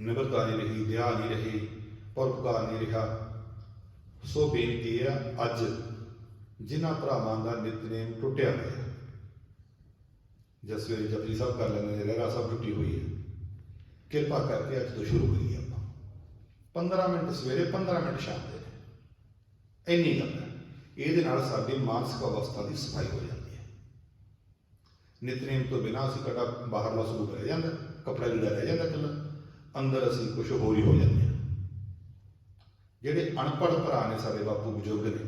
ਨਿਮਰਤਾ ਨਹੀਂ ਰਹੀ ਦਿਆ ਨਹੀਂ ਰਹੀ। ਪਰਉਪਕਾਰ ਨਹੀਂ ਰਿਹਾ। ਸੋ ਬੇਨਤੀ ਹੈ, ਅੱਜ ਜਿਨ੍ਹਾਂ ਭਰਾਵਾਂ ਦਾ ਨਿਤਨੇਮ ਟੁੱਟਿਆ ਹੋਇਆ ਹੈ ਜਦ ਜਪਜੀ ਸਾਹਿਬ ਕਰ ਲੈਂਦੇ ਨੇ, ਰਹਿਰਾ ਸਾਹਿਬ ਟੁੱਟੀ ਹੋਈ ਹੈ, ਕਿਰਪਾ ਕਰਕੇ ਅੱਜ ਤੋਂ ਸ਼ੁਰੂ ਕਰੀਏ ਆਪਾਂ। 15 ਮਿੰਟ ਸਵੇਰੇ 15 ਮਿੰਟ ਸ਼ਾਮ ਦੇ ਇੰਨੀ ਗੱਲ ਹੈ, ਇਹਦੇ ਨਾਲ ਸਾਡੀ ਮਾਨਸਿਕ ਅਵਸਥਾ ਦੀ ਸਫ਼ਾਈ ਹੋ ਜਾਂਦੀ ਹੈ। ਨਿਤਨੇਮ ਤੋਂ ਬਿਨਾਂ ਅਸੀਂ ਕਟਾ ਬਾਹਰਲਾ ਸਰੂਪ ਰਹਿ ਜਾਂਦਾ, ਕਪੜਾ ਲੀੜਾ ਰਹਿ ਜਾਂਦਾ ਕੱਲਾ ਅੰਦਰ ਅਸੀਂ ਕੁਝ ਹੋਰ ਹੀ ਹੋ ਜਾਂਦੇ ਜਿਹੜੇ ਅਨਪੜ੍ਹ ਭਰਾ ਨੇ ਸਾਡੇ ਬਾਪੂ ਬਜ਼ੁਰਗ ਨੇ,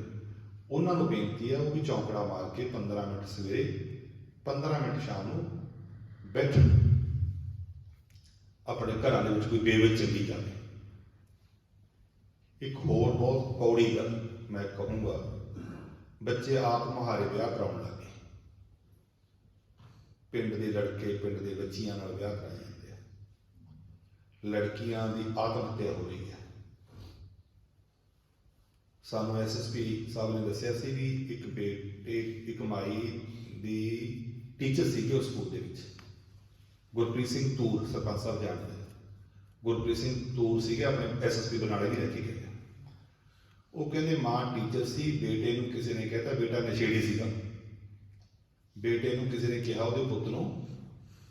ਉਹਨਾਂ ਨੂੰ ਬੇਨਤੀ ਹੈ ਉਹ ਵੀ ਚੌਂਕੜਾ ਮਾਰ ਕੇ 15 ਮਿੰਟ ਸਵੇਰੇ 15 ਮਿੰਟ ਸ਼ਾਮ ਨੂੰ ਬੈਠਣ ਆਪਣੇ ਘਰਾਂ ਦੇ ਵਿੱਚ ਕੋਈ ਬੇਵਿਚ ਚੱਲੀ ਜਾਵੇ ਇੱਕ ਹੋਰ ਬਹੁਤ ਕੌੜੀ ਗੱਲ ਮੈਂ ਕਹੂੰਗਾ, ਬੱਚੇ ਆਪ ਮੁਹਾਰੇ ਵਿਆਹ ਕਰਾਉਣ ਲੱਗੇ ਪਿੰਡ ਦੇ ਲੜਕੇ ਪਿੰਡ ਦੇ ਬੱਚੀਆਂ ਨਾਲ ਵਿਆਹ ਕਰਾਏ ਜਾਂਦੇ ਆ ਲੜਕੀਆਂ ਦੀ ਆਤਮ ਹੱਤਿਆ ਹੋ ਰਹੀ ਹੈ। ਸਾਨੂੰ ਐਸਐਸਪੀ ਸਾਹਿਬ ਨੇ ਦੱਸਿਆ ਸੀ ਵੀ ਇੱਕ ਬੇਟੇ, ਇੱਕ ਮਾਈ ਦੀ ਟੀਚਰ ਸੀਗੇ ਉਸ ਸਕੂਲ ਦੇ ਵਿੱਚ। ਗੁਰਪ੍ਰੀਤ ਸਿੰਘ ਤੂਰ, ਸਰਪੰਚ ਸਾਹਿਬ ਜਾਣਦੇ ਗੁਰਪ੍ਰੀਤ ਸਿੰਘ ਤੂਰ ਸੀਗੇ, ਆਪਣੇ ਐਸਐਸਪੀ ਬਨਾਲੇ ਵੀ ਰਹਿ ਕੇ ਗਏ। ਉਹ ਕਹਿੰਦੇ, ਮਾਂ ਟੀਚਰ ਸੀ, ਬੇਟੇ ਨੂੰ ਕਿਸੇ ਨੇ ਕਹਿਤਾ, ਬੇਟਾ ਨਸ਼ੇੜੀ ਸੀਗਾ। ਬੇਟੇ ਨੂੰ ਕਿਸੇ ਨੇ ਕਿਹਾ ਉਹਦੇ ਪੁੱਤ ਨੂੰ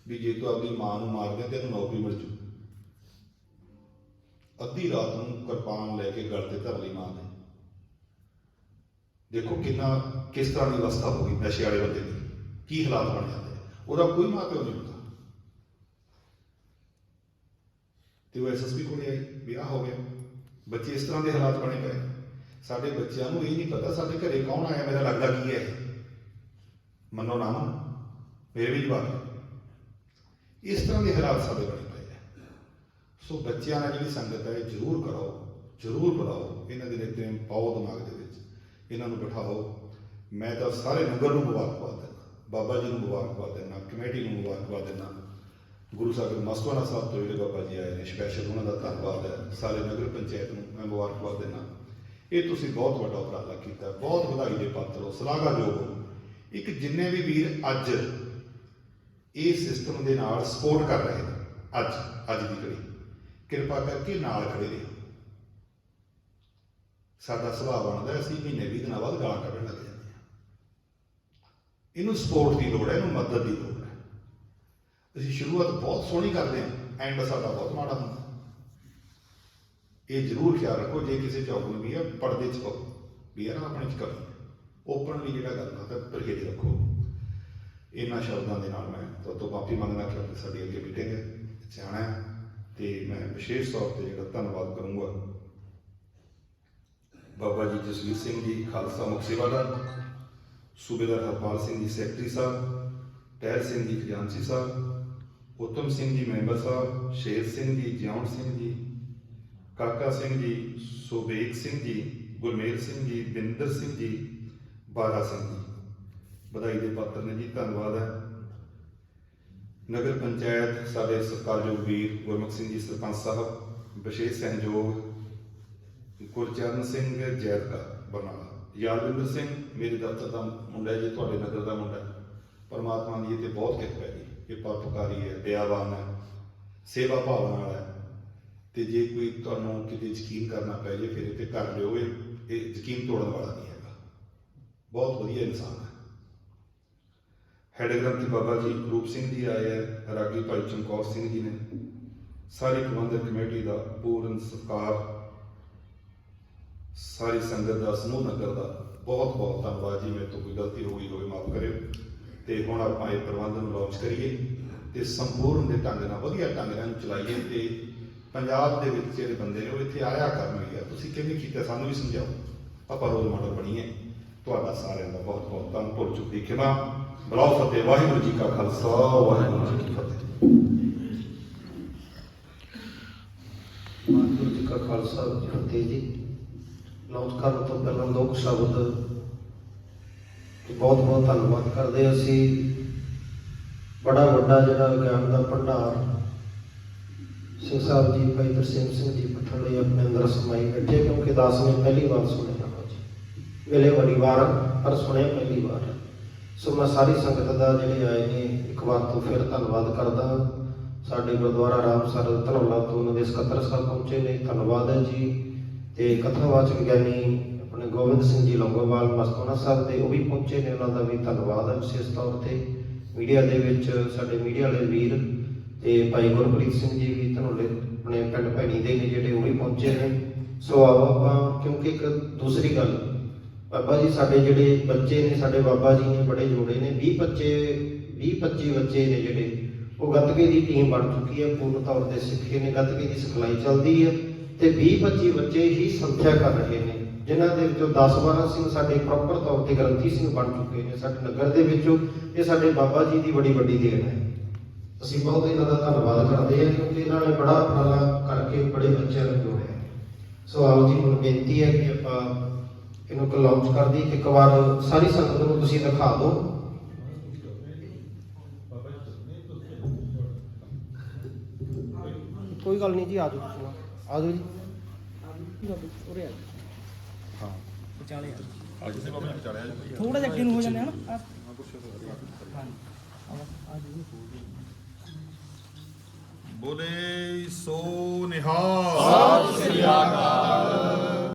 ਵੀ ਜੇ ਤੂੰ ਆਪਣੀ ਮਾਂ ਨੂੰ ਮਾਰ ਦੇ, ਤੈਨੂੰ ਨੌਕਰੀ ਮਿਲ ਜੂ। ਅੱਧੀ ਰਾਤ ਨੂੰ ਕਿਰਪਾਨ ਲੈ ਕੇ ਗਲ ਤੇ ਧਰ ਲਈ ਮਾਂ ਨੇ। ਦੇਖੋ ਕਿੰਨਾ, ਕਿਸ ਤਰ੍ਹਾਂ ਦੀ ਅਵਸਥਾ ਹੋ ਗਈ ਨਸ਼ੇ ਵਾਲੇ ਬੰਦੇ ਦੀ? ਕੀ ਹਾਲਾਤ ਬਣ ਜਾਂਦੇ? ਉਹਦਾ ਕੋਈ ਮਾਂ ਪਿਓ ਨਹੀਂ ਹੁੰਦਾ। ਤੇ ਉਹ ਐਸਐਸਪੀ ਕੋਲੇ ਆਈ, ਵਿਆਹ ਹੋ ਗਿਆ। ਬੱਚੇ ਇਸ ਤਰ੍ਹਾਂ ਦੇ ਹਾਲਾਤ ਬਣੇ ਪਏ। ਸਾਡੇ ਬੱਚਿਆਂ ਨੂੰ ਇਹ ਨਹੀਂ ਪਤਾ, ਸਾਡੇ ਘਰੇ ਕੌਣ ਆਇਆ, ਮੇਰਾ ਲੱਗਦਾ ਕੀ ਹੈ ਮੰਨੋ ਨਾ ਮੰਨੋ, ਮੇਰੇ ਵੀ ਜਵਾਬ ਇਸ ਤਰ੍ਹਾਂ ਦੇ ਹਾਲਾਤ ਸਾਡੇ ਬਣੇ ਪਏ ਆ ਸੋ ਬੱਚਿਆਂ ਨਾਲ ਜਿਹੜੀ ਸੰਗਤ ਹੈ ਇਹ ਜ਼ਰੂਰ ਕਰੋ, ਜ਼ਰੂਰ ਬੁਲਾਓ। ਇਹਨਾਂ ਦੇ ਨਿੱਤੇ ਪਾਓ ਦਿਮਾਗ ਦੇ ਇਹਨਾਂ ਨੂੰ ਬਿਠਾਓ। ਮੈਂ ਤਾਂ ਸਾਰੇ ਨਗਰ ਨੂੰ ਮੁਬਾਰਕਬਾਦ ਦਿੰਦਾ। ਬਾਬਾ ਜੀ ਨੂੰ ਮੁਬਾਰਕਬਾਦ ਦਿੰਦਾ, ਕਮੇਟੀ ਨੂੰ ਮੁਬਾਰਕਬਾਦ ਦਿੰਦਾ। ਗੁਰੂ ਸਾਹਿਬ ਮਸਤਵਾਨਾ ਸਾਹਿਬ ਤੋਂ ਜਿਹੜੇ ਬਾਬਾ ਜੀ ਆਏ ਨੇ ਸਪੈਸ਼ਲ ਉਹਨਾਂ ਦਾ ਧੰਨਵਾਦ ਹੈ। ਸਾਰੇ ਨਗਰ ਪੰਚਾਇਤ ਨੂੰ ਮੈਂ ਮੁਬਾਰਕਬਾਦ ਦਿੰਦਾ। ਇਹ ਤੁਸੀਂ ਬਹੁਤ ਵੱਡਾ ਉਪਰਾਲਾ ਕੀਤਾ। ਬਹੁਤ ਵਧਾਈ ਦੇ ਪਾਤਰ ਹੋ ਸ਼ਲਾਘਾਯੋਗ ਹੋ। ਇੱਕ ਜਿੰਨੇ ਵੀ ਵੀਰ ਅੱਜ ਇਹ ਸਿਸਟਮ ਦੇ ਨਾਲ ਸਪੋਰਟ ਕਰ ਰਹੇ ਨੇ, ਅੱਜ ਅੱਜ ਦੀ ਘੜੀ। ਕਿਰਪਾ ਕਰਕੇ ਨਾਲ ਖੜੇ ਰਹੋ। ਸਾਡਾ ਸੁਭਾਅ ਬਣਦਾ ਅਸੀਂ ਮਹੀਨੇ ਵੀਹ ਦਿਨਾਂ ਬਾਅਦ ਗਾਲਾਂ ਕੱਢਣ ਲੱਗ ਜਾਂਦੇ ਹਾਂ। ਇਹਨੂੰ ਸਪੋਰਟ ਦੀ ਲੋੜ ਹੈ, ਇਹਨੂੰ ਮਦਦ ਦੀ ਲੋੜ ਹੈ। ਅਸੀਂ ਸ਼ੁਰੂਆਤ ਬਹੁਤ ਸੋਹਣੀ ਕਰਦੇ ਹਾਂ ਐਂਡ ਸਾਡਾ ਬਹੁਤ ਮਾੜਾ ਹੁੰਦਾ ਇਹ ਜ਼ਰੂਰ ਖਿਆਲ ਰੱਖੋ, ਜੇ ਕਿਸੇ ਚੌਗਣ ਵੀ ਹੈ, ਪਰਦੇ ਚ ਪਾਓ। ਵੀ ਯਾਰ, ਆਪਣੇ ਚ ਕਮੀ ਓਪਨਲੀ ਜਿਹੜਾ ਗੱਲਬਾਤ ਹੈ ਪਰਹੇਜ਼ ਰੱਖੋ। ਇਹਨਾਂ ਸ਼ਬਦਾਂ ਦੇ ਨਾਲ ਮੈਂ ਤੁਹਾਡੇ ਤੋਂ ਮਾਫੀ ਮੰਗਣਾ ਕਿ ਸਾਡੀ ਅੱਗੇ ਮੀਟਿੰਗ ਹੈ ਜਾਣਾ ਹੈ। ਤੇ ਮੈਂ ਵਿਸ਼ੇਸ਼ ਤੌਰ ਤੇ ਜਿਹੜਾ ਧੰਨਵਾਦ ਕਰੂੰਗਾ ਬਾਬਾ ਜੀ ਜਸਵੀਰ ਸਿੰਘ ਜੀ ਖਾਲਸਾ ਮੁਖ ਸੇਵਾਦਾਰ ਸੂਬੇਦਾਰ ਹਰਪਾਲ ਸਿੰਘ ਜੀ ਸੈਕਟਰੀ ਸਾਹਿਬ ਟਹਿਰ ਸਿੰਘ ਜੀ ਖਜ਼ਾਨਚੀ ਸਾਹਿਬ ਉਤਮ ਸਿੰਘ ਜੀ ਮੈਂਬਰ ਸਾਹਿਬ ਸ਼ੇਰ ਸਿੰਘ ਜੀ ਜਿਉਣ ਸਿੰਘ ਜੀ ਕਾਕਾ ਸਿੰਘ ਜੀ ਸੁਬੇਕ ਸਿੰਘ ਜੀ ਗੁਰਮੇਲ ਸਿੰਘ ਜੀ ਬਿੰਦਰ ਸਿੰਘ ਜੀ ਬਾਰਾ ਸਿੰਘ ਜੀ ਵਧਾਈ ਦੇ ਪਾਤਰ ਨੇ ਜੀ ਧੰਨਵਾਦ ਹੈ ਨਗਰ ਪੰਚਾਇਤ ਸਾਡੇ ਸਤਿਕਾਰਯੋਗ ਵੀਰ ਗੁਰਮੁਖ ਸਿੰਘ ਜੀ ਸਰਪੰਚ ਸਾਹਿਬ ਵਿਸ਼ੇਸ਼ ਸਹਿਯੋਗ ਗੁਰਚਰਨ ਸਿੰਘ ਜੈਤਕਾ ਬਰਨਾਲਾ। ਯਾਦਵਿੰਦਰ ਸਿੰਘ, ਮੇਰੇ ਦਫ਼ਤਰ ਦਾ ਮੁੰਡਾ ਹੈ ਜੀ, ਤੁਹਾਡੇ ਨਗਰ ਦਾ ਮੁੰਡਾ। ਪਰਮਾਤਮਾ ਦੀ ਇਹ ਤੇ ਬਹੁਤ ਕਿਰਪਾ ਹੈ ਜੀ। ਇਹ ਪਰਪਕਾਰੀ ਹੈ, ਦਇਆਵਾਨ ਹੈ, ਸੇਵਾ ਭਾਵਨਾ ਵਾਲਾ ਹੈ। ਤੇ ਜੇ ਕੋਈ ਤੁਹਾਨੂੰ ਕਿਤੇ ਯਕੀਨ ਕਰਨਾ ਪੈ ਜੇ, ਫਿਰ ਇਹ ਤੇ ਕਰ ਲਿਓ। ਇਹ ਇਹ ਯਕੀਨ ਤੋੜਨ ਵਾਲਾ ਨਹੀਂ ਹੈਗਾ। ਬਹੁਤ ਵਧੀਆ ਇਨਸਾਨ ਹੈ। ਹੈਡ ਗ੍ਰੰਥੀ ਬਾਬਾ ਜੀ ਰੂਪ ਸਿੰਘ ਜੀ ਆਏ ਹੈ, ਰਾਗੀ ਭਾਈ ਚਮਕੌਰ ਸਿੰਘ ਜੀ ਨੇ। ਸਾਰੀ ਪ੍ਰਬੰਧਕ ਕਮੇਟੀ ਦਾ ਪੂਰਨ ਸਤਿਕਾਰ ਸਾਰੀ ਸੰਗਤ ਦਾ ਸਮੂਹ ਨਗਰ ਦਾ ਬਹੁਤ ਬਹੁਤ ਧੰਨਵਾਦ ਜੀ। ਮੇਰੇ ਤੋਂ ਕੋਈ ਗਲਤੀ ਹੋ ਗਈ ਹੋਵੇ, ਮਾਫ ਕਰਿਓ। ਤੇ ਹੁਣ ਆਪਾਂ ਇਹ ਪ੍ਰਬੰਧ ਨੂੰ ਲਾਂਚ ਕਰੀਏ ਤੇ ਸੰਪੂਰਨ ਦੇ ਢੰਗ ਨਾਲ, ਵਧੀਆ ਢੰਗ ਨਾਲ ਇਹਨੂੰ ਚਲਾਈਏ ਤੇ ਪੰਜਾਬ ਦੇ ਵਿੱਚ ਜਿਹੜੇ ਬੰਦੇ ਨੇ ਉਹ ਇੱਥੇ ਆਇਆ ਕਰਨਗੇ ਤੁਸੀਂ ਕਿਵੇਂ ਕੀਤਾ ਸਾਨੂੰ ਵੀ ਸਮਝਾਓ। ਆਪਾਂ ਰੋਲ ਮਾਡਲ ਬਣੀਏ। ਤੁਹਾਡਾ ਸਾਰਿਆਂ ਦਾ ਬਹੁਤ ਬਹੁਤ ਧੰਨ, ਭੁੱਲ ਚੁੱਕੀ ਖਿਮਾ। ਬਲਾਉ ਫਤਿਹ, ਵਾਹਿਗੁਰੂ ਜੀ ਕਾ ਖਾਲਸਾ, ਵਾਹਿਗੁਰੂ ਜੀ ਕੀ ਫਤਿਹ। ਵਾਹਿਗੁਰੂ ਜੀ ਕਾ ਖਾਲਸਾ ਫਤਿਹ ਜੀ। ਲਾਂਚ ਕਰਨ ਤੋਂ ਪਹਿਲਾਂ ਲੋਕ ਸ਼ਬਦ ਬਹੁਤ ਬਹੁਤ ਧੰਨਵਾਦ ਕਰਦੇ ਅਸੀਂ ਬੜਾ ਵੱਡਾ ਜਿਹੜਾ ਗਿਆਨ ਦਾ ਭੰਡਾਰ ਸਿੰਘ ਸਾਹਿਬ ਜੀ, ਭਾਈ ਦਰਸ਼ਨ ਸਿੰਘ ਜੀ ਪੱਠਣ ਆਪਣੇ ਅੰਦਰ ਸਮਾਈ ਬੈਠੇ ਕਿਉਂਕਿ ਦਾਸ ਨੇ ਪਹਿਲੀ ਵਾਰ ਸੁਣਿਆ ਨਾ ਜੀ। ਮਿਲੇ ਬੜੀ ਵਾਰ, ਪਰ ਸੁਣਿਆ ਪਹਿਲੀ ਵਾਰ। ਸੋ ਮੈਂ ਸਾਰੀ ਸੰਗਤ ਦਾ ਜਿਹੜੇ ਆਏ ਨੇ, ਇੱਕ ਵਾਰ ਤੋਂ ਫਿਰ ਧੰਨਵਾਦ ਕਰਦਾ। ਸਾਡੇ ਗੁਰਦੁਆਰਾ ਰਾਮਸਰ ਧਨੌਲਾ ਤੋਂ ਉਹਨਾਂ ਦੇ ਸਕੱਤਰ ਸਾਹਿਬ ਪਹੁੰਚੇ ਨੇ। ਧੰਨਵਾਦ ਹੈ ਜੀ। ਤੇ ਕਥਾਵਾਚਕ ਗਿਆਨੀ ਆਪਣੇ ਗੋਬਿੰਦ ਸਿੰਘ ਜੀ ਲੰਗੋਵਾਲ ਮਸਤੋਨਾ ਸਾਹਿਬ ਦੇ ਉਹ ਵੀ ਪਹੁੰਚੇ ਨੇ, ਉਹਨਾਂ ਦਾ ਵੀ ਧੰਨਵਾਦ ਹੈ ਵਿਸ਼ੇਸ਼ ਤੌਰ ਤੇ। ਮੀਡੀਆ ਦੇ ਵਿੱਚ ਸਾਡੇ ਮੀਡੀਆ ਵਾਲੇ ਵੀਰ ਤੇ ਭਾਈ ਗੁਰਪ੍ਰੀਤ ਸਿੰਘ ਜੀ ਵੀ ਧਨੌਲੇ ਆਪਣੇ ਪਿੰਡ ਭੈਣੀ ਦੇ ਨੇ ਜਿਹੜੇ ਉਹ ਵੀ ਪਹੁੰਚੇ ਨੇ। ਸੋ ਆਓ ਆਪਾਂ, ਕਿਉਂਕਿ ਇੱਕ ਦੂਸਰੀ ਗੱਲ, ਬਾਬਾ ਜੀ ਸਾਡੇ ਜਿਹੜੇ ਬੱਚੇ ਨੇ, ਸਾਡੇ ਬਾਬਾ ਜੀ ਨੇ ਬੜੇ ਜੋੜੇ ਨੇ 20 ਬੱਚੇ 20 25 ਬੱਚੇ ਨੇ ਜਿਹੜੇ, ਉਹ ਗੱਤਕੇ ਦੀ ਟੀਮ ਬਣ ਚੁੱਕੀ ਹੈ, ਪੂਰਨ ਤੌਰ ਤੇ ਸਿੱਖੇ ਨੇ, ਗੱਤਕੇ ਦੀ ਸਿਖਲਾਈ ਚੱਲਦੀ ਹੈ। ਤੇ 20 25 ਬੱਚੇ ਹੀ ਸੰਥਿਆ ਕਰ ਰਹੇ ਨੇ ਜਿਨ੍ਹਾਂ ਦੇ ਵਿੱਚੋਂ 10 12 ਸਿੰਘ ਸਾਡੇ ਪ੍ਰੋਪਰ ਤੌਰ ਤੇ ਗ੍ਰੰਥੀ ਸਿੰਘ ਬਣ ਚੁੱਕੇ ਨੇ ਸਾਡੇ ਨਗਰ ਦੇ ਵਿੱਚੋਂ ਇਹ ਸਾਡੇ ਬਾਬਾ ਜੀ ਦੀ ਬੜੀ ਵੱਡੀ ਦੇਣ ਹੈ। ਅਸੀਂ ਬਹੁਤ ਇਹਨਾਂ ਦਾ ਧੰਨਵਾਦ ਕਰਦੇ ਹਾਂ ਕਿਉਂਕਿ ਇਹਨਾਂ ਨੇ ਬੜਾ ਉਪਰਾਲਾ ਕਰਕੇ ਬੜੇ ਬੱਚਿਆਂ ਨੂੰ ਜੋੜਿਆ। ਸੋ ਆਓ ਜੀ ਹੁਣ ਬੇਨਤੀ ਹੈ ਕਿ ਆਪਾਂ ਇਹਨੂੰ ਕਿ ਲਾਂਚ ਕਰ ਦੀ ਇੱਕ ਵਾਰ ਸਾਰੀ ਸੰਗਤ ਨੂੰ ਤੁਸੀਂ ਦਿਖਾ ਦਿਓ। ਕੋਈ ਗੱਲ ਨਹੀਂ ਜੀ ਆ ਜਾਓ ਤੁਸੀਂ। ਆ ਜਾਓ ਜੀ। ਥੋੜਾ ਜਿਹਾ ਅੱਗੇ ਨੂੰ ਹੋ ਜਾਂਦੇ ਹਨ ਆ ਬੋਲੇ ਸੋ ਨਿਹਾਲ। ਸਤਿ ਸ੍ਰੀ ਅਕਾਲ।